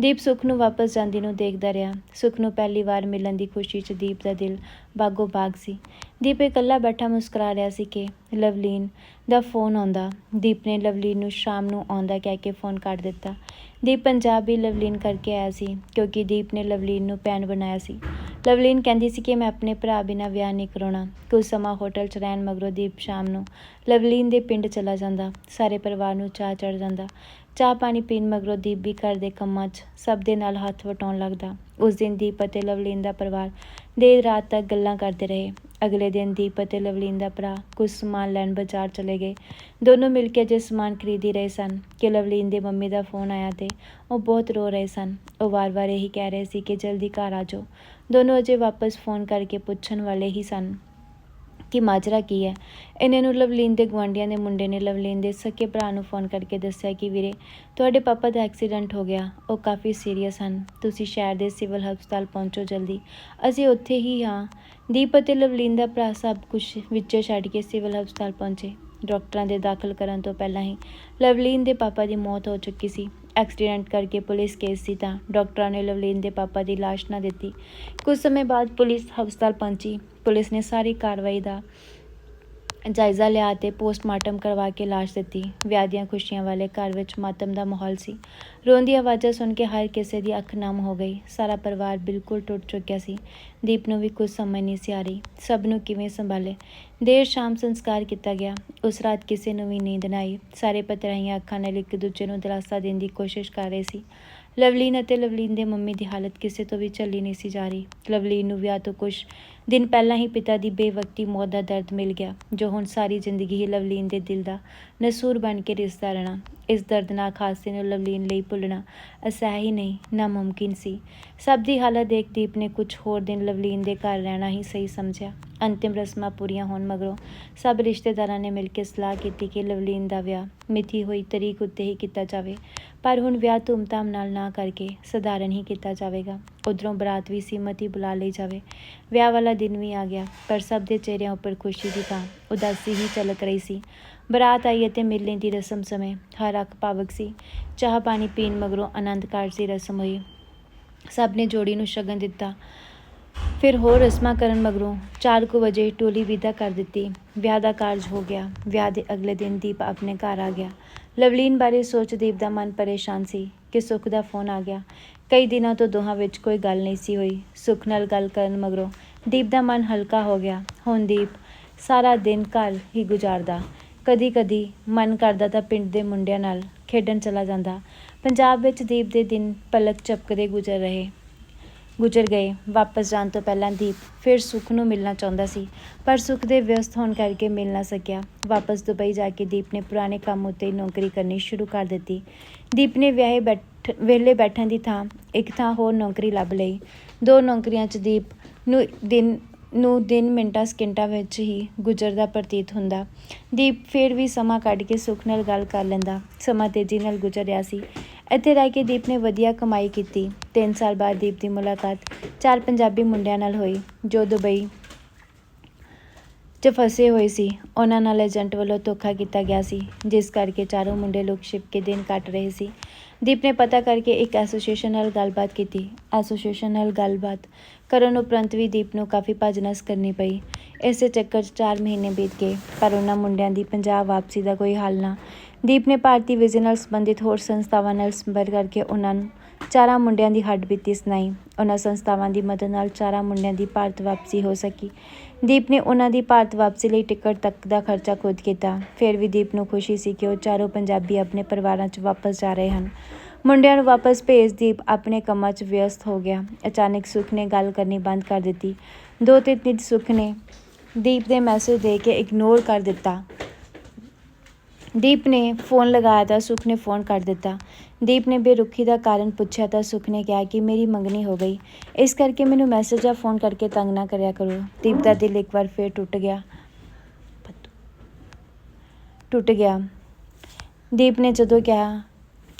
[SPEAKER 1] ਦੀਪ ਸੁਖ ਨੂੰ ਵਾਪਸ ਜਾਂਦੀ ਨੂੰ ਦੇਖਦਾ ਰਿਹਾ। ਸੁਖ ਨੂੰ ਪਹਿਲੀ ਵਾਰ ਮਿਲਣ ਦੀ ਖੁਸ਼ੀ 'ਚ ਦੀਪ ਦਾ ਦਿਲ ਬਾਗੋ ਬਾਗ ਸੀ। ਦੀਪ ਇਕੱਲਾ ਬੈਠਾ ਮੁਸਕਰਾ ਰਿਹਾ ਸੀ ਕਿ, ਲਵਲੀਨ, ਦਾ ਫੋਨ ਆਉਂਦਾ। ਦੀਪ ਨੇ ਲਵਲੀਨ ਨੂੰ ਸ਼ਾਮ ਨੂੰ ਆਉਂਦਾ ਕਹਿ ਕੇ ਫੋਨ ਕੱਟ ਦਿੱਤਾ। ਦੀਪ ਪੰਜਾਬ ਵੀ ਲਵਲੀਨ ਕਰਕੇ ਆਇਆ ਸੀ, ਕਿਉਂਕਿ ਦੀਪ ਨੇ ਲਵਲੀਨ ਨੂੰ ਭੈਣ ਬਣਾਇਆ ਸੀ। ਲਵਲੀਨ ਕਹਿੰਦੀ ਸੀ ਕਿ ਮੈਂ ਆਪਣੇ ਭਰਾ ਬਿਨਾਂ ਵਿਆਹ ਨਹੀਂ ਕਰਾਉਣਾ। ਕੁਝ ਸਮਾਂ ਹੋਟਲ 'ਚ ਰਹਿਣ ਮਗਰੋਂ ਦੀਪ ਸ਼ਾਮ ਨੂੰ ਲਵਲੀਨ ਦੇ ਪਿੰਡ ਚਲਾ ਜਾਂਦਾ। ਸਾਰੇ ਪਰਿਵਾਰ ਨੂੰ ਚਾਹ ਚੜ ਜਾਂਦਾ। ਚਾਹ ਪਾਣੀ ਪੀਣ ਮਗਰੋਂ ਦੀਪ ਵੀ ਘਰ ਦੇ ਕੰਮਾਂ 'ਚ ਸਭ ਦੇ ਨਾਲ ਹੱਥ ਵਟਾਉਣ ਲੱਗਦਾ। ਉਸ ਦਿਨ ਦੀਪ ਅਤੇ ਲਵਲੀਨ ਦਾ ਪਰਿਵਾਰ ਦੇਰ ਰਾਤ ਤੱਕ ਗੱਲਾਂ ਕਰਦੇ ਰਹੇ। ਅਗਲੇ ਦਿਨ ਦੀਪ ਅਤੇ ਲਵਲੀਨ ਦਾ ਭਰਾ ਕੁਝ ਸਮਾਨ ਲੈਣ ਬਾਜ਼ਾਰ ਚਲੇ ਗਏ। ਦੋਨੋਂ ਮਿਲ ਕੇ ਜੇ ਸਮਾਨ ਖਰੀਦੀ ਰਹੇ ਸਨ ਕਿ ਲਵਲੀਨ ਦੇ ਮੰਮੀ ਦਾ ਫੋਨ ਆਇਆ ਤੇ ਉਹ ਬਹੁਤ ਰੋ ਰਹੇ ਸਨ। ਉਹ ਵਾਰ-ਵਾਰ ਇਹੀ ਕਹਿ ਰਹੇ ਸੀ ਕਿ ਜਲਦੀ ਘਰ ਆ ਜਾਓ। ਦੋਨੋਂ ਅਜੇ ਵਾਪਸ ਫੋਨ ਕਰਕੇ ਪੁੱਛਣ ਵਾਲੇ ਹੀ ਸਨ। ਕਿ ਮਾਜਰਾ ਕੀ ਹੈ? ਇਹਨਾਂ ਨੂੰ ਲਵਲੀਨ ਦੇ ਗੁਆਂਢੀਆਂ ਦੇ ਮੁੰਡੇ ਨੇ ਲਵਲੀਨ ਦੇ ਸਕੇ ਭਰਾ ਨੂੰ ਫੋਨ ਕਰਕੇ ਦੱਸਿਆ ਕਿ ਵੀਰੇ, ਤੁਹਾਡੇ ਪਾਪਾ ਦਾ ਐਕਸੀਡੈਂਟ ਹੋ ਗਿਆ। ਉਹ ਕਾਫੀ ਸੀਰੀਅਸ ਹਨ। ਤੁਸੀਂ ਸ਼ਹਿਰ ਦੇ ਸਿਵਲ ਹਸਪਤਾਲ ਪਹੁੰਚੋ ਜਲਦੀ। ਅਸੀਂ ਉੱਥੇ ਹੀ ਹਾਂ। ਦੀਪ ਅਤੇ ਲਵਲੀਨ ਦਾ ਭਰਾ ਸਭ ਕੁਝ ਵਿੱਚੇ ਛੱਡ ਕੇ ਸਿਵਲ ਹਸਪਤਾਲ ਪਹੁੰਚੇ। ਡਾਕਟਰਾਂ ਦੇ ਦਾਖਲ ਕਰਨ ਤੋਂ ਪਹਿਲਾਂ ਹੀ ਲਵਲੀਨ ਦੇ ਪਾਪਾ ਦੀ ਮੌਤ ਹੋ ਚੁੱਕੀ ਸੀ। ਐਕਸੀਡੈਂਟ ਕਰਕੇ ਪੁਲਿਸ ਕੇਸ ਸੀ ਤਾਂ ਡਾਕਟਰਾਂ ਨੇ ਲਵਲੀਨ ਦੇ ਪਾਪਾ ਦੀ ਲਾਸ਼ ਨਾ ਦਿੱਤੀ। ਕੁਝ ਸਮੇਂ ਬਾਅਦ ਪੁਲਿਸ ਹਸਪਤਾਲ ਪਹੁੰਚੀ। ਪੁਲਿਸ ਨੇ ਸਾਰੀ ਕਾਰਵਾਈ ਦਾ ਜਾਇਜ਼ਾ ਲਿਆ ਤੇ ਪੋਸਟਮਾਰਟਮ ਕਰਵਾ ਕੇ ਲਾਸ਼ ਦਿੱਤੀ। ਵਿਆਹ ਦੀਆਂ ਖੁਸ਼ੀਆਂ ਵਾਲੇ ਘਰ ਵਿੱਚ ਮਾਤਮ ਦਾ ਮਾਹੌਲ ਸੀ। ਰੋਣ ਦੀਆਂ ਆਵਾਜ਼ਾਂ ਸੁਣ ਕੇ ਹਰ ਕਿਸੇ ਦੀ ਅੱਖ ਨਮ ਹੋ ਗਈ। ਸਾਰਾ ਪਰਿਵਾਰ ਬਿਲਕੁਲ ਟੁੱਟ ਚੁੱਕਿਆ ਸੀ। ਦੀਪ ਨੂੰ ਵੀ ਕੁਝ ਸਮਝ ਨਹੀਂ ਸੀ ਆ ਰਹੀ। ਸਭ ਨੂੰ ਕਿਵੇਂ ਸੰਭਾਲੇ? ਦੇਰ ਸ਼ਾਮ ਸੰਸਕਾਰ ਕੀਤਾ ਗਿਆ। ਉਸ ਰਾਤ ਕਿਸੇ ਨੂੰ ਵੀ ਨੀਂਦ ਨਾ ਆਈ। ਸਾਰੇ ਪਤਰਾਈਆਂ ਅੱਖਾਂ ਨਾਲ ਇੱਕ ਦੂਜੇ ਨੂੰ ਦਿਲਾਸਾ ਦੇਣ ਦੀ ਕੋਸ਼ਿਸ਼ ਕਰ ਰਹੇ ਸੀ। ਲਵਲੀਨ ਅਤੇ ਲਵਲੀਨ ਦੇ ਮੰਮੀ ਦੀ ਹਾਲਤ ਕਿਸੇ ਤੋਂ ਵੀ ਝੱਲੀ ਨਹੀਂ ਸੀ ਜਾ ਰਹੀ। ਲਵਲੀਨ ਨੂੰ ਵਿਆਹ ਤੋਂ ਕੁਝ ਦਿਨ ਪਹਿਲਾਂ ਹੀ ਪਿਤਾ ਦੀ ਬੇਵਕਤੀ ਮੌਤ ਦਾ ਦਰਦ ਮਿਲ ਗਿਆ, ਜੋ ਹੁਣ ਸਾਰੀ ਜ਼ਿੰਦਗੀ ਹੀ ਲਵਲੀਨ ਦੇ ਦਿਲ ਦਾ ਨਸੂਰ ਬਣ ਕੇ ਰਿਸਦਾ ਰਹਿਣਾ। ਇਸ ਦਰਦਨਾਕ ਹਾਦਸੇ ਨੂੰ ਲਵਲੀਨ ਲਈ ਭੁੱਲਣਾ ਅਸਹਿ ਹੀ ਨਹੀਂ, ਨਾਮੁਮਕਿਨ ਸੀ। ਸਭ ਦੀ ਹਾਲਤ ਦੇਖ ਦੀਪ ਨੇ ਕੁਝ ਹੋਰ ਦਿਨ ਲਵਲੀਨ ਦੇ ਘਰ ਰਹਿਣਾ ਹੀ ਸਹੀ ਸਮਝਿਆ। ਅੰਤਿਮ ਰਸਮਾਂ ਪੂਰੀਆਂ ਹੋਣ ਮਗਰੋਂ ਸਭ ਰਿਸ਼ਤੇਦਾਰਾਂ ਨੇ ਮਿਲ ਕੇ ਸਲਾਹ ਕੀਤੀ ਕਿ ਲਵਲੀਨ ਦਾ ਵਿਆਹ ਮਿਤੀ ਹੋਈ ਤਰੀਕ ਉੱਤੇ ਹੀ ਕੀਤਾ ਜਾਵੇ, ਪਰ ਹੁਣ ਵਿਆਹ ਧੂਮਧਾਮ ਨਾਲ ਨਾ ਕਰਕੇ ਸਧਾਰਨ ਹੀ ਕੀਤਾ ਜਾਵੇਗਾ। ਉਧਰੋਂ ਬਰਾਤ ਵੀ ਸੀਮਤੀ ਬੁਲਾ ਲਈ ਜਾਵੇ। ਵਿਆਹ ਵਾਲਾ ਦਿਨ ਵੀ ਆ ਗਿਆ, ਪਰ ਸਭ ਦੇ ਚਿਹਰਿਆਂ ਉੱਪਰ ਖੁਸ਼ੀ ਦੀ ਤਾਂ ਉਦਾਸੀ ਹੀ ਝਲਕ ਰਹੀ ਸੀ। ਬਰਾਤ ਆਈ ਅਤੇ ਮੇਲੇ ਦੀ ਰਸਮ ਸਮੇਂ ਹਰ ਅੱਖ ਪਾਵਕ ਸੀ। ਚਾਹ ਪਾਣੀ ਪੀਣ ਮਗਰੋਂ ਆਨੰਦ ਕਾਰਜ ਦੀ ਰਸਮ ਹੋਈ। ਸਭ ਨੇ ਜੋੜੀ ਨੂੰ ਸ਼ਗਨ ਦਿੱਤਾ। ਫਿਰ ਹੋਰ ਰਸਮਾਂ ਕਰਨ ਮਗਰੋਂ 4 ਵਜੇ ਟੋਲੀ ਵਿਦਾ ਕਰ ਦਿੱਤੀ। ਵਿਆਹ ਦਾ ਕਾਰਜ ਹੋ ਗਿਆ। ਵਿਆਹ ਦੇ ਅਗਲੇ ਦਿਨ ਦੀਪ ਆਪਣੇ ਘਰ ਆ ਗਿਆ। ਲਵਲੀਨ ਬਾਰੇ ਸੋਚ ਦੀਪ ਦਾ ਮਨ ਪਰੇਸ਼ਾਨ ਸੀ ਕਿ ਸੁਖ ਦਾ ਫੋਨ ਆ ਗਿਆ। ਕਈ ਦਿਨਾਂ ਤੋਂ ਦੋਹਾਂ ਵਿੱਚ ਕੋਈ ਗੱਲ ਨਹੀਂ ਸੀ ਹੋਈ। ਸੁਖ ਨਾਲ ਗੱਲ ਕਰਨ ਮਗਰੋਂ ਦੀਪ ਦਾ ਮਨ ਹਲਕਾ ਹੋ ਗਿਆ। ਹੁਣ ਦੀਪ, ਸਾਰਾ ਦਿਨ ਘਰ ਹੀ ਗੁਜ਼ਾਰਦਾ। ਕਦੀ ਕਦੀ ਮਨ ਕਰਦਾ ਤਾਂ ਪਿੰਡ ਦੇ ਮੁੰਡਿਆਂ ਨਾਲ ਖੇਡਣ ਚਲਾ ਜਾਂਦਾ। ਪੰਜਾਬ ਵਿੱਚ ਦੀਪ ਦੇ ਦਿਨ ਪਲਕ ਝਪਕਦੇ ਗੁਜ਼ਰ ਰਹੇ। ਗੁਜ਼ਰ ਗਏ। ਵਾਪਸ ਜਾਣ ਤੋਂ ਪਹਿਲਾਂ ਦੀਪ ਫਿਰ ਸੁਖ ਨੂੰ ਮਿਲਣਾ ਚਾਹੁੰਦਾ ਸੀ, ਪਰ ਸੁਖ ਦੇ ਵਿਅਸਤ ਹੋਣ ਕਰਕੇ ਮਿਲ ਨਾ ਸਕਿਆ। ਵਾਪਸ ਦੁਬਈ ਜਾ ਕੇ ਦੀਪ ਨੇ ਪੁਰਾਣੇ ਕੰਮ ਉੱਤੇ ਨੌਕਰੀ ਕਰਨੀ ਸ਼ੁਰੂ ਕਰ ਦਿੱਤੀ। ਦੀਪ ਨੇ ਵਿਆਹੇ ਬੈਠ, ਵਿਹਲੇ ਬੈਠਣ ਦੀ ਥਾਂ, ਇੱਕ ਥਾਂ ਹੋਰ ਨੌਕਰੀ ਲੱਭ ਲਈ। ਦੋ ਨੌਕਰੀਆਂ 'ਚ ਦੀਪ ਨੂੰ ਦਿਨ ਨੂੰ ਦਿਨ ਮਿੰਟਾਂ ਸਕਿੰਟਾਂ ਵਿੱਚ ਹੀ ਗੁਜ਼ਰਦਾ ਪ੍ਰਤੀਤ ਹੁੰਦਾ। ਦੀਪ ਫਿਰ ਵੀ ਸਮਾਂ ਕੱਢ ਕੇ ਸੁੱਖ ਨਾਲ ਗੱਲ ਕਰ ਲੈਂਦਾ। ਸਮਾਂ ਤੇਜ਼ੀ ਨਾਲ ਗੁਜ਼ਰ ਰਿਹਾ ਸੀ। ਇੱਥੇ ਰਹਿ ਕੇ ਦੀਪ ਨੇ ਵਧੀਆ ਕਮਾਈ ਕੀਤੀ। 3 ਸਾਲ ਬਾਅਦ ਦੀਪ ਦੀ ਮੁਲਾਕਾਤ ਚਾਰ ਪੰਜਾਬੀ ਮੁੰਡਿਆਂ ਨਾਲ ਹੋਈ, ਜੋ ਦੁਬਈ 'ਚ ਫਸੇ ਹੋਏ ਸੀ। ਉਹਨਾਂ ਨਾਲ ਏਜੰਟ ਵੱਲੋਂ ਧੋਖਾ ਕੀਤਾ ਗਿਆ ਸੀ, ਜਿਸ ਕਰਕੇ ਚਾਰੋਂ ਮੁੰਡੇ ਲੋਕ ਛਿਪ ਕੇ ਦਿਨ ਕੱਟ ਰਹੇ ਸੀ। ਦੀਪ ਨੇ ਪਤਾ ਕਰਕੇ ਇੱਕ ਐਸੋਸੀਏਸ਼ਨ ਨਾਲ ਗੱਲਬਾਤ ਕੀਤੀ। ਐਸੋਸੀਏਸ਼ਨ ਨਾਲ ਗੱਲਬਾਤ ਕਰਨ ਉਪਰੰਤ ਵੀ ਦੀਪ ਨੂੰ ਕਾਫੀ ਭਜਨਸ ਕਰਨੀ ਪਈ। ਇਸੇ ਚੱਕਰ 'ਚ 4 ਮਹੀਨੇ ਬੀਤ ਗਏ, ਪਰ ਉਹਨਾਂ ਮੁੰਡਿਆਂ ਦੀ ਪੰਜਾਬ ਵਾਪਸੀ ਦਾ ਕੋਈ ਹੱਲ ਨਾ। ਦੀਪ ਨੇ ਭਾਰਤੀ ਵੀਜ਼ੇ ਨਾਲ ਸੰਬੰਧਿਤ ਹੋਰ ਸੰਸਥਾਵਾਂ ਨਾਲ ਸੰਪਰਕ ਕਰਕੇ ਉਹਨਾਂ ਨੂੰ ਚਾਰਾਂ ਮੁੰਡਿਆਂ ਦੀ ਹੱਡਬੀਤੀ ਸੁਣਾਈ। ਉਹਨਾਂ ਸੰਸਥਾਵਾਂ ਦੀ ਮਦਦ ਨਾਲ ਚਾਰਾਂ ਮੁੰਡਿਆਂ ਦੀ ਭਾਰਤ ਵਾਪਸੀ ਹੋ ਸਕੀ। ਦੀਪ ਨੇ ਉਹਨਾਂ ਦੀ ਭਾਰਤ ਵਾਪਸੀ ਲਈ ਟਿਕਟ ਤੱਕ ਦਾ ਖਰਚਾ ਖੁਦ ਕੀਤਾ। ਫਿਰ ਵੀ ਦੀਪ ਨੂੰ ਖੁਸ਼ੀ ਸੀ ਕਿ ਉਹ ਚਾਰੋਂ ਪੰਜਾਬੀ ਆਪਣੇ ਪਰਿਵਾਰਾਂ 'ਚ ਵਾਪਸ ਜਾ ਰਹੇ ਹਨ। ਮੁੰਡਿਆਂ ਨੂੰ ਵਾਪਸ ਭੇਜ ਦੀਪ ਆਪਣੇ ਕੰਮਾਂ 'ਚ ਵਿਅਸਤ ਹੋ ਗਿਆ। ਅਚਾਨਕ ਸੁਖ ਨੇ ਗੱਲ ਕਰਨੀ ਬੰਦ ਕਰ ਦਿੱਤੀ। ਦੋ ਤਿੰਨ ਦਿਨ ਸੁਖ ਨੇ ਦੀਪ ਦੇ ਮੈਸੇਜ ਦੇ ਕੇ ਇਗਨੋਰ ਕਰ ਦਿੱਤਾ। ਦੀਪ ਨੇ ਫੋਨ ਲਗਾਇਆ ਤਾਂ ਸੁਖ ਨੇ ਫੋਨ ਕਰ ਦਿੱਤਾ। ਦੀਪ ਨੇ ਬੇਰੁਖੀ ਦਾ ਕਾਰਨ ਪੁੱਛਿਆ ਤਾਂ ਸੁਖ ਨੇ ਕਿਹਾ ਕਿ ਮੇਰੀ ਮੰਗਣੀ ਹੋ ਗਈ। ਇਸ ਕਰਕੇ ਮੈਨੂੰ ਮੈਸੇਜ ਜਾਂ ਫੋਨ ਕਰਕੇ ਤੰਗ ਨਾ ਕਰਿਆ ਕਰੋ। ਦੀਪ ਦਾ ਦਿਲ ਇੱਕ ਵਾਰ ਫੇਰ ਟੁੱਟ ਗਿਆ। ਟੁੱਟ ਗਿਆ। ਦੀਪ ਨੇ ਜਦੋਂ ਕਿਹਾ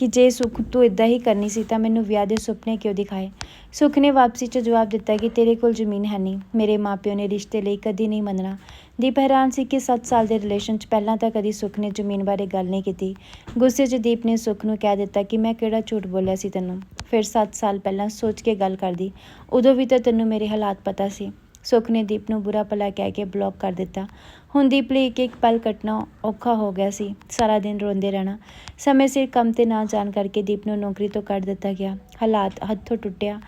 [SPEAKER 1] ਕਿ ਜੇ ਸੁੱਖ ਤੂੰ ਇਦਾਂ ਹੀ ਕਰਨੀ ਸੀ ਤਾਂ ਮੈਨੂੰ ਵਿਆਹ ਦੇ ਸੁਪਨੇ ਕਿਉਂ ਦਿਖਾਏ? ਸੁੱਖ ਨੇ ਵਾਪਸੀ 'ਚ ਜਵਾਬ ਦਿੱਤਾ ਕਿ ਤੇਰੇ ਕੋਲ ਜ਼ਮੀਨ ਹੈ ਨਹੀਂ, ਮੇਰੇ ਮਾਪਿਓ ਨੇ ਰਿਸ਼ਤੇ ਲਈ ਕਦੀ ਨਹੀਂ ਮੰਨਣਾ। ਦੀਪ ਹੈਰਾਨ ਸੀ ਕਿ 7 ਸਾਲ ਦੇ ਰਿਲੇਸ਼ਨ 'ਚ ਪਹਿਲਾਂ ਤਾਂ ਕਦੀ ਸੁੱਖ ਨੇ ਜ਼ਮੀਨ ਬਾਰੇ ਗੱਲ ਨਹੀਂ ਕੀਤੀ। ਗੁੱਸੇ 'ਚ ਦੀਪ ਨੇ ਸੁੱਖ ਨੂੰ ਕਹਿ ਦਿੱਤਾ ਕਿ ਮੈਂ ਕਿਹੜਾ ਝੂਠ ਬੋਲਿਆ ਸੀ ਤੈਨੂੰ? ਫਿਰ 7 ਸਾਲ ਪਹਿਲਾਂ ਸੋਚ ਕੇ ਗੱਲ ਕਰਦੀ। ਉਦੋਂ ਵੀ ਤਾਂ ਤੈਨੂੰ ਮੇਰੇ ਹਾਲਾਤ ਪਤਾ ਸੀ। ਸੁੱਖ ਨੇ ਦੀਪ ਨੂੰ ਬੁਰਾ ਭਲਾ ਕਹਿ ਕੇ ਬਲੌਕ ਕਰ ਦਿੱਤਾ। ਹੁਣ ਦੀਪ ਲਈ ਇੱਕ ਇੱਕ ਪਲ ਕੱਟਣਾ ਔਖਾ ਹੋ ਗਿਆ ਸੀ। ਸਾਰਾ ਦਿਨ ਰੋਂਦੇ ਰਹਿਣਾ। ਸਮੇਂ ਸਿਰ ਕੰਮ ਤੇ ਨਾ ਜਾਣ ਕਰਕੇ ਦੀਪ ਨੂੰ ਨੌਕਰੀ ਤੋਂ ਕੱਢ ਦਿੱਤਾ ਗਿਆ। ਹਾਲਾਤ ਹੱਥੋਂ ਟੁੱਟਿਆ।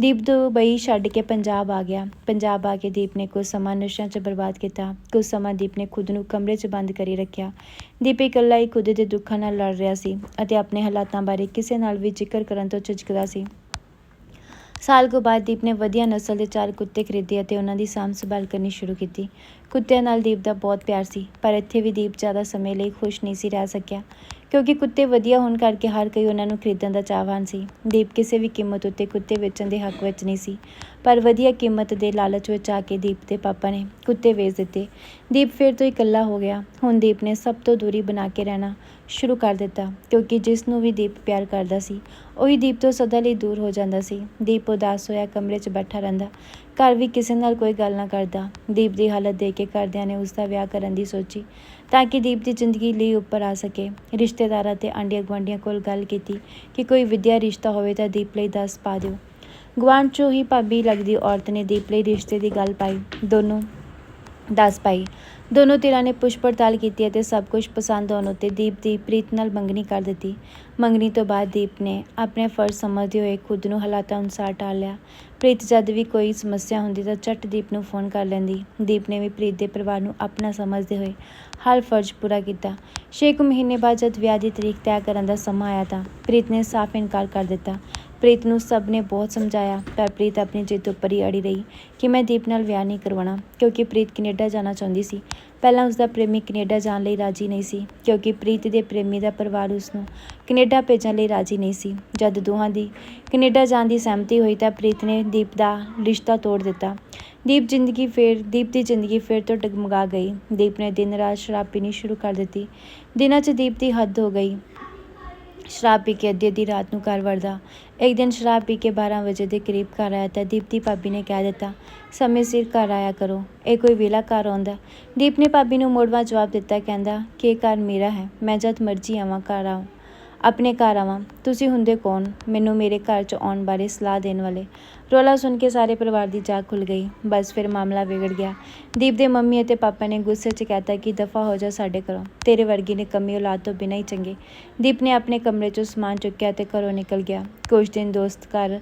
[SPEAKER 1] ਦੀਪ ਦੁਬਈ ਛੱਡ ਕੇ ਪੰਜਾਬ ਆ ਗਿਆ। ਪੰਜਾਬ ਆ ਕੇ ਦੀਪ ਨੇ ਕੁਝ ਸਮਾਂ ਨਸ਼ਿਆਂ 'ਚ ਬਰਬਾਦ ਕੀਤਾ। ਕੁਝ ਸਮਾਂ ਦੀਪ ਨੇ ਖੁਦ ਨੂੰ ਕਮਰੇ 'ਚ ਬੰਦ ਕਰੀ ਰੱਖਿਆ। ਦੀਪ ਇਕੱਲਾ ਹੀ ਖੁਦ ਦੇ ਦੁੱਖਾਂ ਨਾਲ ਲੜ ਰਿਹਾ ਸੀ ਅਤੇ ਆਪਣੇ ਹਾਲਾਤਾਂ ਬਾਰੇ ਕਿਸੇ ਨਾਲ ਵੀ ਜ਼ਿਕਰ ਕਰਨ ਤੋਂ ਝਿਜਕਦਾ ਸੀ। ਸਾਲ ਕੁ ਬਾਅਦ ਦੀਪ ਨੇ ਵਧੀਆ ਨਸਲ ਦੇ ਚਾਰ ਕੁੱਤੇ ਖਰੀਦੇ ਅਤੇ ਉਹਨਾਂ ਦੀ ਸਾਂਭ ਸੰਭਾਲ ਕਰਨੀ ਸ਼ੁਰੂ ਕੀਤੀ। ਕੁੱਤਿਆਂ ਨਾਲ ਦੀਪ ਦਾ ਬਹੁਤ ਪਿਆਰ ਸੀ, ਪਰ ਇੱਥੇ ਵੀ ਦੀਪ ਜ਼ਿਆਦਾ ਸਮੇਂ ਲਈ ਖੁਸ਼ ਨਹੀਂ ਸੀ ਰਹਿ ਸਕਿਆ। ਕਿਉਂਕਿ ਕੁੱਤੇ ਵਧੀਆ ਹੋਣ ਕਰਕੇ ਹਰ ਕੋਈ ਉਹਨਾਂ ਨੂੰ ਖਰੀਦਣ ਦਾ ਚਾਹਵਾਨ ਸੀ। ਦੀਪ ਕਿਸੇ ਵੀ ਕੀਮਤ ਉੱਤੇ ਕੁੱਤੇ ਵੇਚਣ ਦੇ ਹੱਕ ਵਿੱਚ ਨਹੀਂ ਸੀ, ਪਰ ਵਧੀਆ ਕੀਮਤ ਦੇ ਲਾਲਚ ਵਿੱਚ ਆ ਕੇ ਦੀਪ ਦੇ ਪਾਪਾ ਨੇ ਕੁੱਤੇ ਵੇਚ ਦਿੱਤੇ। ਦੀਪ ਫਿਰ ਤੋਂ ਇਕੱਲਾ ਹੋ ਗਿਆ। ਹੁਣ ਦੀਪ ਨੇ ਸਭ ਤੋਂ ਦੂਰੀ ਬਣਾ ਕੇ ਰਹਿਣਾ ਸ਼ੁਰੂ ਕਰ ਦਿੱਤਾ, ਕਿਉਂਕਿ ਜਿਸ ਨੂੰ ਵੀ ਦੀਪ ਪਿਆਰ ਕਰਦਾ ਸੀ, ਉਹੀ ਦੀਪ ਤੋਂ ਸਦਾ ਲਈ ਦੂਰ ਹੋ ਜਾਂਦਾ ਸੀ। ਦੀਪ ਉਦਾਸ ਹੋਇਆ ਕਮਰੇ 'ਚ ਬੈਠਾ ਰਹਿੰਦਾ, ਘਰ ਵੀ ਕਿਸੇ ਨਾਲ ਕੋਈ ਗੱਲ ਨਾ ਕਰਦਾ। ਦੀਪ ਦੀ ਹਾਲਤ ਦੇਖ ਕੇ ਘਰਦਿਆਂ ਨੇ ਉਸ ਦਾ ਵਿਆਹ ਕਰਨ ਦੀ ਸੋਚੀ। ਤਾਂ ਕਿ ਦੀਪ ਦੀ ਜ਼ਿੰਦਗੀ ਲਈ ਉੱਪਰ ਆ ਸਕੇ। ਰਿਸ਼ਤੇਦਾਰਾਂ ਤੇ ਆਂਡੀਆਂ ਗੁਆਂਢੀਆਂ ਕੋਲ ਗੱਲ ਕੀਤੀ ਕਿ ਕੋਈ ਵਿਦਿਆ ਰਿਸ਼ਤਾ ਹੋਵੇ ਤਾਂ ਦੀਪ ਲਈ ਦੱਸ ਪਾ ਦਿਓ। ਗੁਆਂਢ 'ਚੋਂ ਹੀ ਭਾਬੀ ਲੱਗਦੀ ਔਰਤ ਨੇ ਦੀਪ ਲਈ ਰਿਸ਼ਤੇ ਦੀ ਗੱਲ ਪਾਈ। ਦੋਨੋਂ ਦੱਸ ਪਾਈ। ਦੋਨੋਂ ਧਿਰਾਂ ਨੇ ਪੁੱਛ ਪੜਤਾਲ ਕੀਤੀ ਅਤੇ ਸਭ ਕੁਝ ਪਸੰਦ ਆਉਣ ਉੱਤੇ ਦੀਪ ਦੀ ਪ੍ਰੀਤ ਨਾਲ ਮੰਗਣੀ ਕਰ ਦਿੱਤੀ। ਮੰਗਣੀ ਤੋਂ ਬਾਅਦ ਦੀਪ ਨੇ ਆਪਣੇ ਫਰਜ਼ ਸਮਝਦੇ ਹੋਏ ਖੁਦ ਨੂੰ ਹਾਲਾਤਾਂ ਅਨੁਸਾਰ ਢਾਲ ਲਿਆ। ਪ੍ਰੀਤ ਜਦ ਵੀ ਕੋਈ ਸਮੱਸਿਆ ਹੁੰਦੀ ਤਾਂ ਝੱਟ ਦੀਪ ਨੂੰ ਫੋਨ ਕਰ ਲੈਂਦੀ। ਦੀਪ ਨੇ ਵੀ ਪ੍ਰੀਤ ਦੇ ਪਰਿਵਾਰ ਨੂੰ ਆਪਣਾ ਸਮਝਦੇ ਹੋਏ ਹਰ ਫਰਜ਼ ਪੂਰਾ ਕੀਤਾ। ਛੇ ਕੁ ਮਹੀਨੇ ਬਾਅਦ ਜਦ ਵਿਆਹ ਦੀ ਤਰੀਕ ਤੈਅ ਕਰਨ ਦਾ ਸਮਾਂ ਆਇਆ ਤਾਂ ਪ੍ਰੀਤ ਨੇ ਸਾਫ਼ ਇਨਕਾਰ ਕਰ ਦਿੱਤਾ। ਪ੍ਰੀਤ ਨੂੰ ਸਭ ਨੇ ਬਹੁਤ ਸਮਝਾਇਆ, ਪਰ ਪ੍ਰੀਤ ਆਪਣੀ ਜਿੱਦ ਉੱਪਰ ਹੀ ਅੜੀ ਰਹੀ ਕਿ ਮੈਂ ਦੀਪ ਨਾਲ ਵਿਆਹ ਨਹੀਂ ਕਰਵਾਉਣਾ, ਕਿਉਂਕਿ ਪ੍ਰੀਤ ਕੈਨੇਡਾ ਜਾਣਾ ਚਾਹੁੰਦੀ ਸੀ। ਪਹਿਲਾਂ ਉਸ ਦਾ ਪ੍ਰੇਮੀ ਕੈਨੇਡਾ ਜਾਣ ਲਈ ਰਾਜੀ ਨਹੀਂ ਸੀ, ਕਿਉਂਕਿ ਪ੍ਰੀਤ ਦੇ ਪ੍ਰੇਮੀ ਦਾ ਪਰਿਵਾਰ ਉਸ ਨੂੰ ਕੈਨੇਡਾ ਭੇਜਣ ਲਈ ਰਾਜੀ ਨਹੀਂ ਸੀ। ਜਦ ਦੋਹਾਂ ਦੀ ਕੈਨੇਡਾ ਜਾਣ ਦੀ ਸਹਿਮਤੀ ਹੋਈ ਤਾਂ ਪ੍ਰੀਤ ਨੇ ਦੀਪ ਦਾ ਰਿਸ਼ਤਾ ਤੋੜ ਦਿੱਤਾ। ਦੀਪ ਜ਼ਿੰਦਗੀ ਫਿਰ, ਦੀਪ ਦੀ ਜ਼ਿੰਦਗੀ ਫਿਰ ਤੋਂ ਡਗਮਗਾ ਗਈ। ਦੀਪ ਨੇ ਦਿਨ ਰਾਤ ਸ਼ਰਾਬ ਪੀਣੀ ਸ਼ੁਰੂ ਕਰ ਦਿੱਤੀ। ਦਿਨਾਂ 'ਚ ਦੀਪ ਦੀ ਹੱਦ ਹੋ ਗਈ। ਸ਼ਰਾਬ ਪੀ ਕੇ ਅੱਧੀ ਅੱਧੀ ਰਾਤ ਨੂੰ ਘਰ ਵੜਦਾ। ਇੱਕ ਦਿਨ ਸ਼ਰਾਬ ਪੀ ਕੇ 12 ਵਜੇ ਦੇ ਕਰੀਬ ਘਰ ਆਇਆ ਤਾਂ ਦੀਪ ਦੀ ਭਾਬੀ ਨੇ ਕਹਿ ਦਿੱਤਾ, ਸਮੇਂ ਸਿਰ ਘਰ ਆਇਆ ਕਰੋ, ਇਹ ਕੋਈ ਵੇਲਾ ਘਰ ਆਉਂਦਾ ਦੀਪ ਨੇ ਭਾਬੀ ਨੂੰ ਮੋੜਵਾ ਜਵਾਬ ਦਿੱਤਾ, ਕਹਿੰਦਾ, ਕਿ ਇਹ ਘਰ ਮੇਰਾ ਹੈ, ਮੈਂ ਜਦ ਮਰਜ਼ੀ ਆਵਾਂ ਘਰ ਆਵਾਂ ਆਪਣੇ ਘਰ ਆਵਾਂ। ਤੁਸੀਂ ਹੁੰਦੇ ਕੌਣ? ਮੈਨੂੰ ਮੇਰੇ ਘਰ 'ਚ ਆਉਣ ਬਾਰੇ ਸਲਾਹ ਦੇਣ ਵਾਲੇ। ਰੋਲਾ ਸੁਣ ਕੇ ਸਾਰੇ ਪਰਿਵਾਰ ਦੀ ਜਾਗ ਖੁੱਲ ਗਈ। ਬਸ ਫਿਰ ਮਾਮਲਾ ਵਿਗੜ ਗਿਆ। ਦੀਪ ਦੇ ਮੰਮੀ ਅਤੇ ਪਾਪਾ ਨੇ ਗੁੱਸੇ 'ਚ ਕਹਿਤਾ ਕਿ ਦਫਾ ਹੋ ਜਾ ਸਾਡੇ ਘਰੋਂ। ਤੇਰੇ ਵਰਗੀ ਨੇ ਕਮੀ ਔਲਾਦ ਤੋਂ ਬਿਨਾਂ ਹੀ ਚੰਗੇ। ਦੀਪ ਨੇ ਆਪਣੇ ਕਮਰੇ 'ਚੋਂ ਸਮਾਨ ਚੁੱਕਿਆ ਤੇ ਘਰੋਂ ਨਿਕਲ ਗਿਆ। ਕੁਝ ਦਿਨ ਦੋਸਤ ਘਰ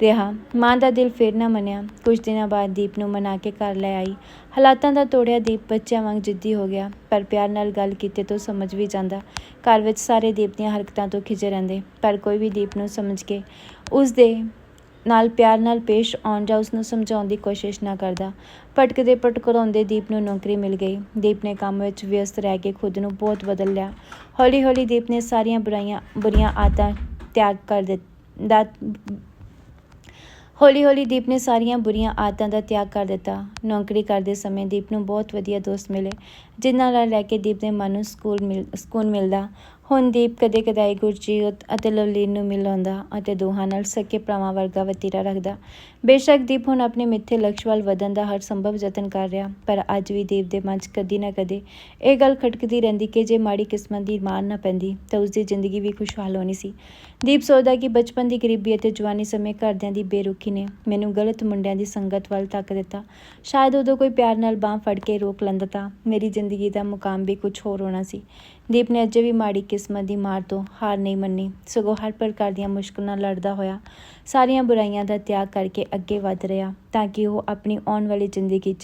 [SPEAKER 1] ਰਿਹਾ। ਮਾਂ ਦਾ ਦਿਲ ਫੇਰ ਨਾ ਮੰਨਿਆ। ਕੁਝ ਦਿਨਾਂ ਬਾਅਦ ਦੀਪ ਨੂੰ ਮਨਾ ਕੇ ਘਰ ਲੈ ਆਈ। ਹਾਲਾਤਾਂ ਦਾ ਤੋੜਿਆ ਦੀਪ ਬੱਚਿਆਂ ਵਾਂਗ ਜਿੱਦੀ ਹੋ ਗਿਆ। ਪਰ ਪਿਆਰ ਨਾਲ ਗੱਲ ਕੀਤੇ ਤੋਂ ਸਮਝ ਵੀ ਜਾਂਦਾ। ਘਰ ਵਿੱਚ ਸਾਰੇ ਦੀਪ ਦੀਆਂ ਹਰਕਤਾਂ ਤੋਂ ਖਿਜੇ ਰਹਿੰਦੇ। ਪਰ ਕੋਈ ਵੀ ਦੀਪ ਨੂੰ ਸਮਝ ਕੇ ਉਸ ਦੇ ਨਾਲ ਪਿਆਰ ਨਾਲ ਪੇਸ਼ ਆਉਣ ਜਾਂ ਉਸ ਨੂੰ ਸਮਝਾਉਣ ਦੀ ਕੋਸ਼ਿਸ਼ ਨਾ ਕਰਦਾ। ਭਟਕਦੇ ਭਟਕਾਉਂਦੇ ਦੀਪ ਨੂੰ ਨੌਕਰੀ ਮਿਲ ਗਈ। ਦੀਪ ਨੇ ਕੰਮ ਵਿੱਚ ਵਿਅਸਤ ਰਹਿ ਕੇ ਖੁਦ ਨੂੰ ਬਹੁਤ ਬਦਲ ਲਿਆ। ਹੌਲੀ ਹੌਲੀ ਦੀਪ ਨੇ ਸਾਰੀਆਂ ਬੁਰਾਈਆਂ, ਬੁਰੀਆਂ ਆਦਤਾਂ ਤਿਆਗ ਕਰ ਦਿੱਤਾ ਹੌਲੀ ਹੌਲੀ ਦੀਪ ਨੇ ਸਾਰੀਆਂ ਬੁਰੀਆਂ ਆਦਤਾਂ ਦਾ ਤਿਆਗ ਕਰ ਦਿੱਤਾ। ਨੌਕਰੀ ਕਰਦੇ ਸਮੇਂ ਦੀਪ ਨੂੰ ਬਹੁਤ ਵਧੀਆ ਦੋਸਤ ਮਿਲੇ, ਜਿਨ੍ਹਾਂ ਨਾਲ ਰਹਿ ਕੇ ਦੀਪ ਦੇ ਮਨ ਨੂੰ ਸਕੂਲ ਮਿਲ, ਸਕੂਨ ਮਿਲਦਾ। ਹੁਣ ਦੀਪ ਕਦੇ ਕਦਾਈ ਗੁਰਜੀਤ ਅਤੇ ਲਵਲੀਨ ਨੂੰ ਮਿਲ ਆਉਂਦਾ ਅਤੇ ਦੋਹਾਂ ਨਾਲ ਸਕੇ ਭਰਾਵਾਂ ਵਰਗਾ ਵਤੀਰਾ ਰੱਖਦਾ। ਬੇਸ਼ੱਕ ਦੀਪ ਹੁਣ ਆਪਣੇ ਮਿੱਥੇ ਲਕਸ਼ ਵੱਲ ਵਧਣ ਦਾ ਹਰ ਸੰਭਵ ਯਤਨ ਕਰ ਰਿਹਾ, ਪਰ ਅੱਜ ਵੀ ਦੀਪ ਦੇ ਮਨ 'ਚ ਕਦੀ ਨਾ ਕਦੇ ਇਹ ਗੱਲ ਖਟਕਦੀ ਰਹਿੰਦੀ ਕਿ ਜੇ ਮਾੜੀ ਕਿਸਮਤ ਦੀ ਮਾਰ ਨਾ ਪੈਂਦੀ, ਤਾਂ ਉਸ ਦੀ ਜ਼ਿੰਦਗੀ ਵੀ ਖੁਸ਼ਹਾਲ ਹੋਣੀ ਸੀ। ਦੀਪ ਸੋਚਦਾ ਕਿ ਬਚਪਨ ਦੀ ਗਰੀਬੀ ਅਤੇ ਜਵਾਨੀ ਸਮੇਂ ਘਰਦਿਆਂ ਦੀ ਬੇਰੁਖੀ ਨੇ ਮੈਨੂੰ ਗਲਤ ਮੁੰਡਿਆਂ ਦੀ ਸੰਗਤ ਵੱਲ ਧੱਕ ਦਿੱਤਾ। ਸ਼ਾਇਦ ਉਦੋਂ ਕੋਈ ਪਿਆਰ ਨਾਲ ਬਾਹ ਫੜ ਕੇ ਰੋਕ ਲੈਂਦਾ ਤਾਂ ਮੇਰੀ ਜ਼ਿੰਦਗੀ ਦਾ ਮੁਕਾਮ ਵੀ ਕੁਝ ਹੋਰ ਹੋਣਾ ਸੀ। ਦੀਪ ਨੇ ਅਜੇ ਵੀ ਮਾੜੀ ਕਿਸਮਤ ਦੀ ਮਾਰ ਤੋਂ ਹਾਰ ਨਹੀਂ ਮੰਨੀ। ਸਗੋਂ ਹਰ ਪ੍ਰਕਾਰ ਦੀਆਂ ਮੁਸ਼ਕਲਾਂ ਨਾਲ ਲੜਦਾ ਹੋਇਆ, ਸਾਰੀਆਂ ਬੁਰਾਈਆਂ ਦਾ ਤਿਆਗ ਕਰਕੇ ਅੱਗੇ ਵਧ ਰਿਹਾ, ਤਾਂ ਕਿ ਉਹ ਆਪਣੀ ਆਉਣ ਵਾਲੀ ਜ਼ਿੰਦਗੀ 'ਚ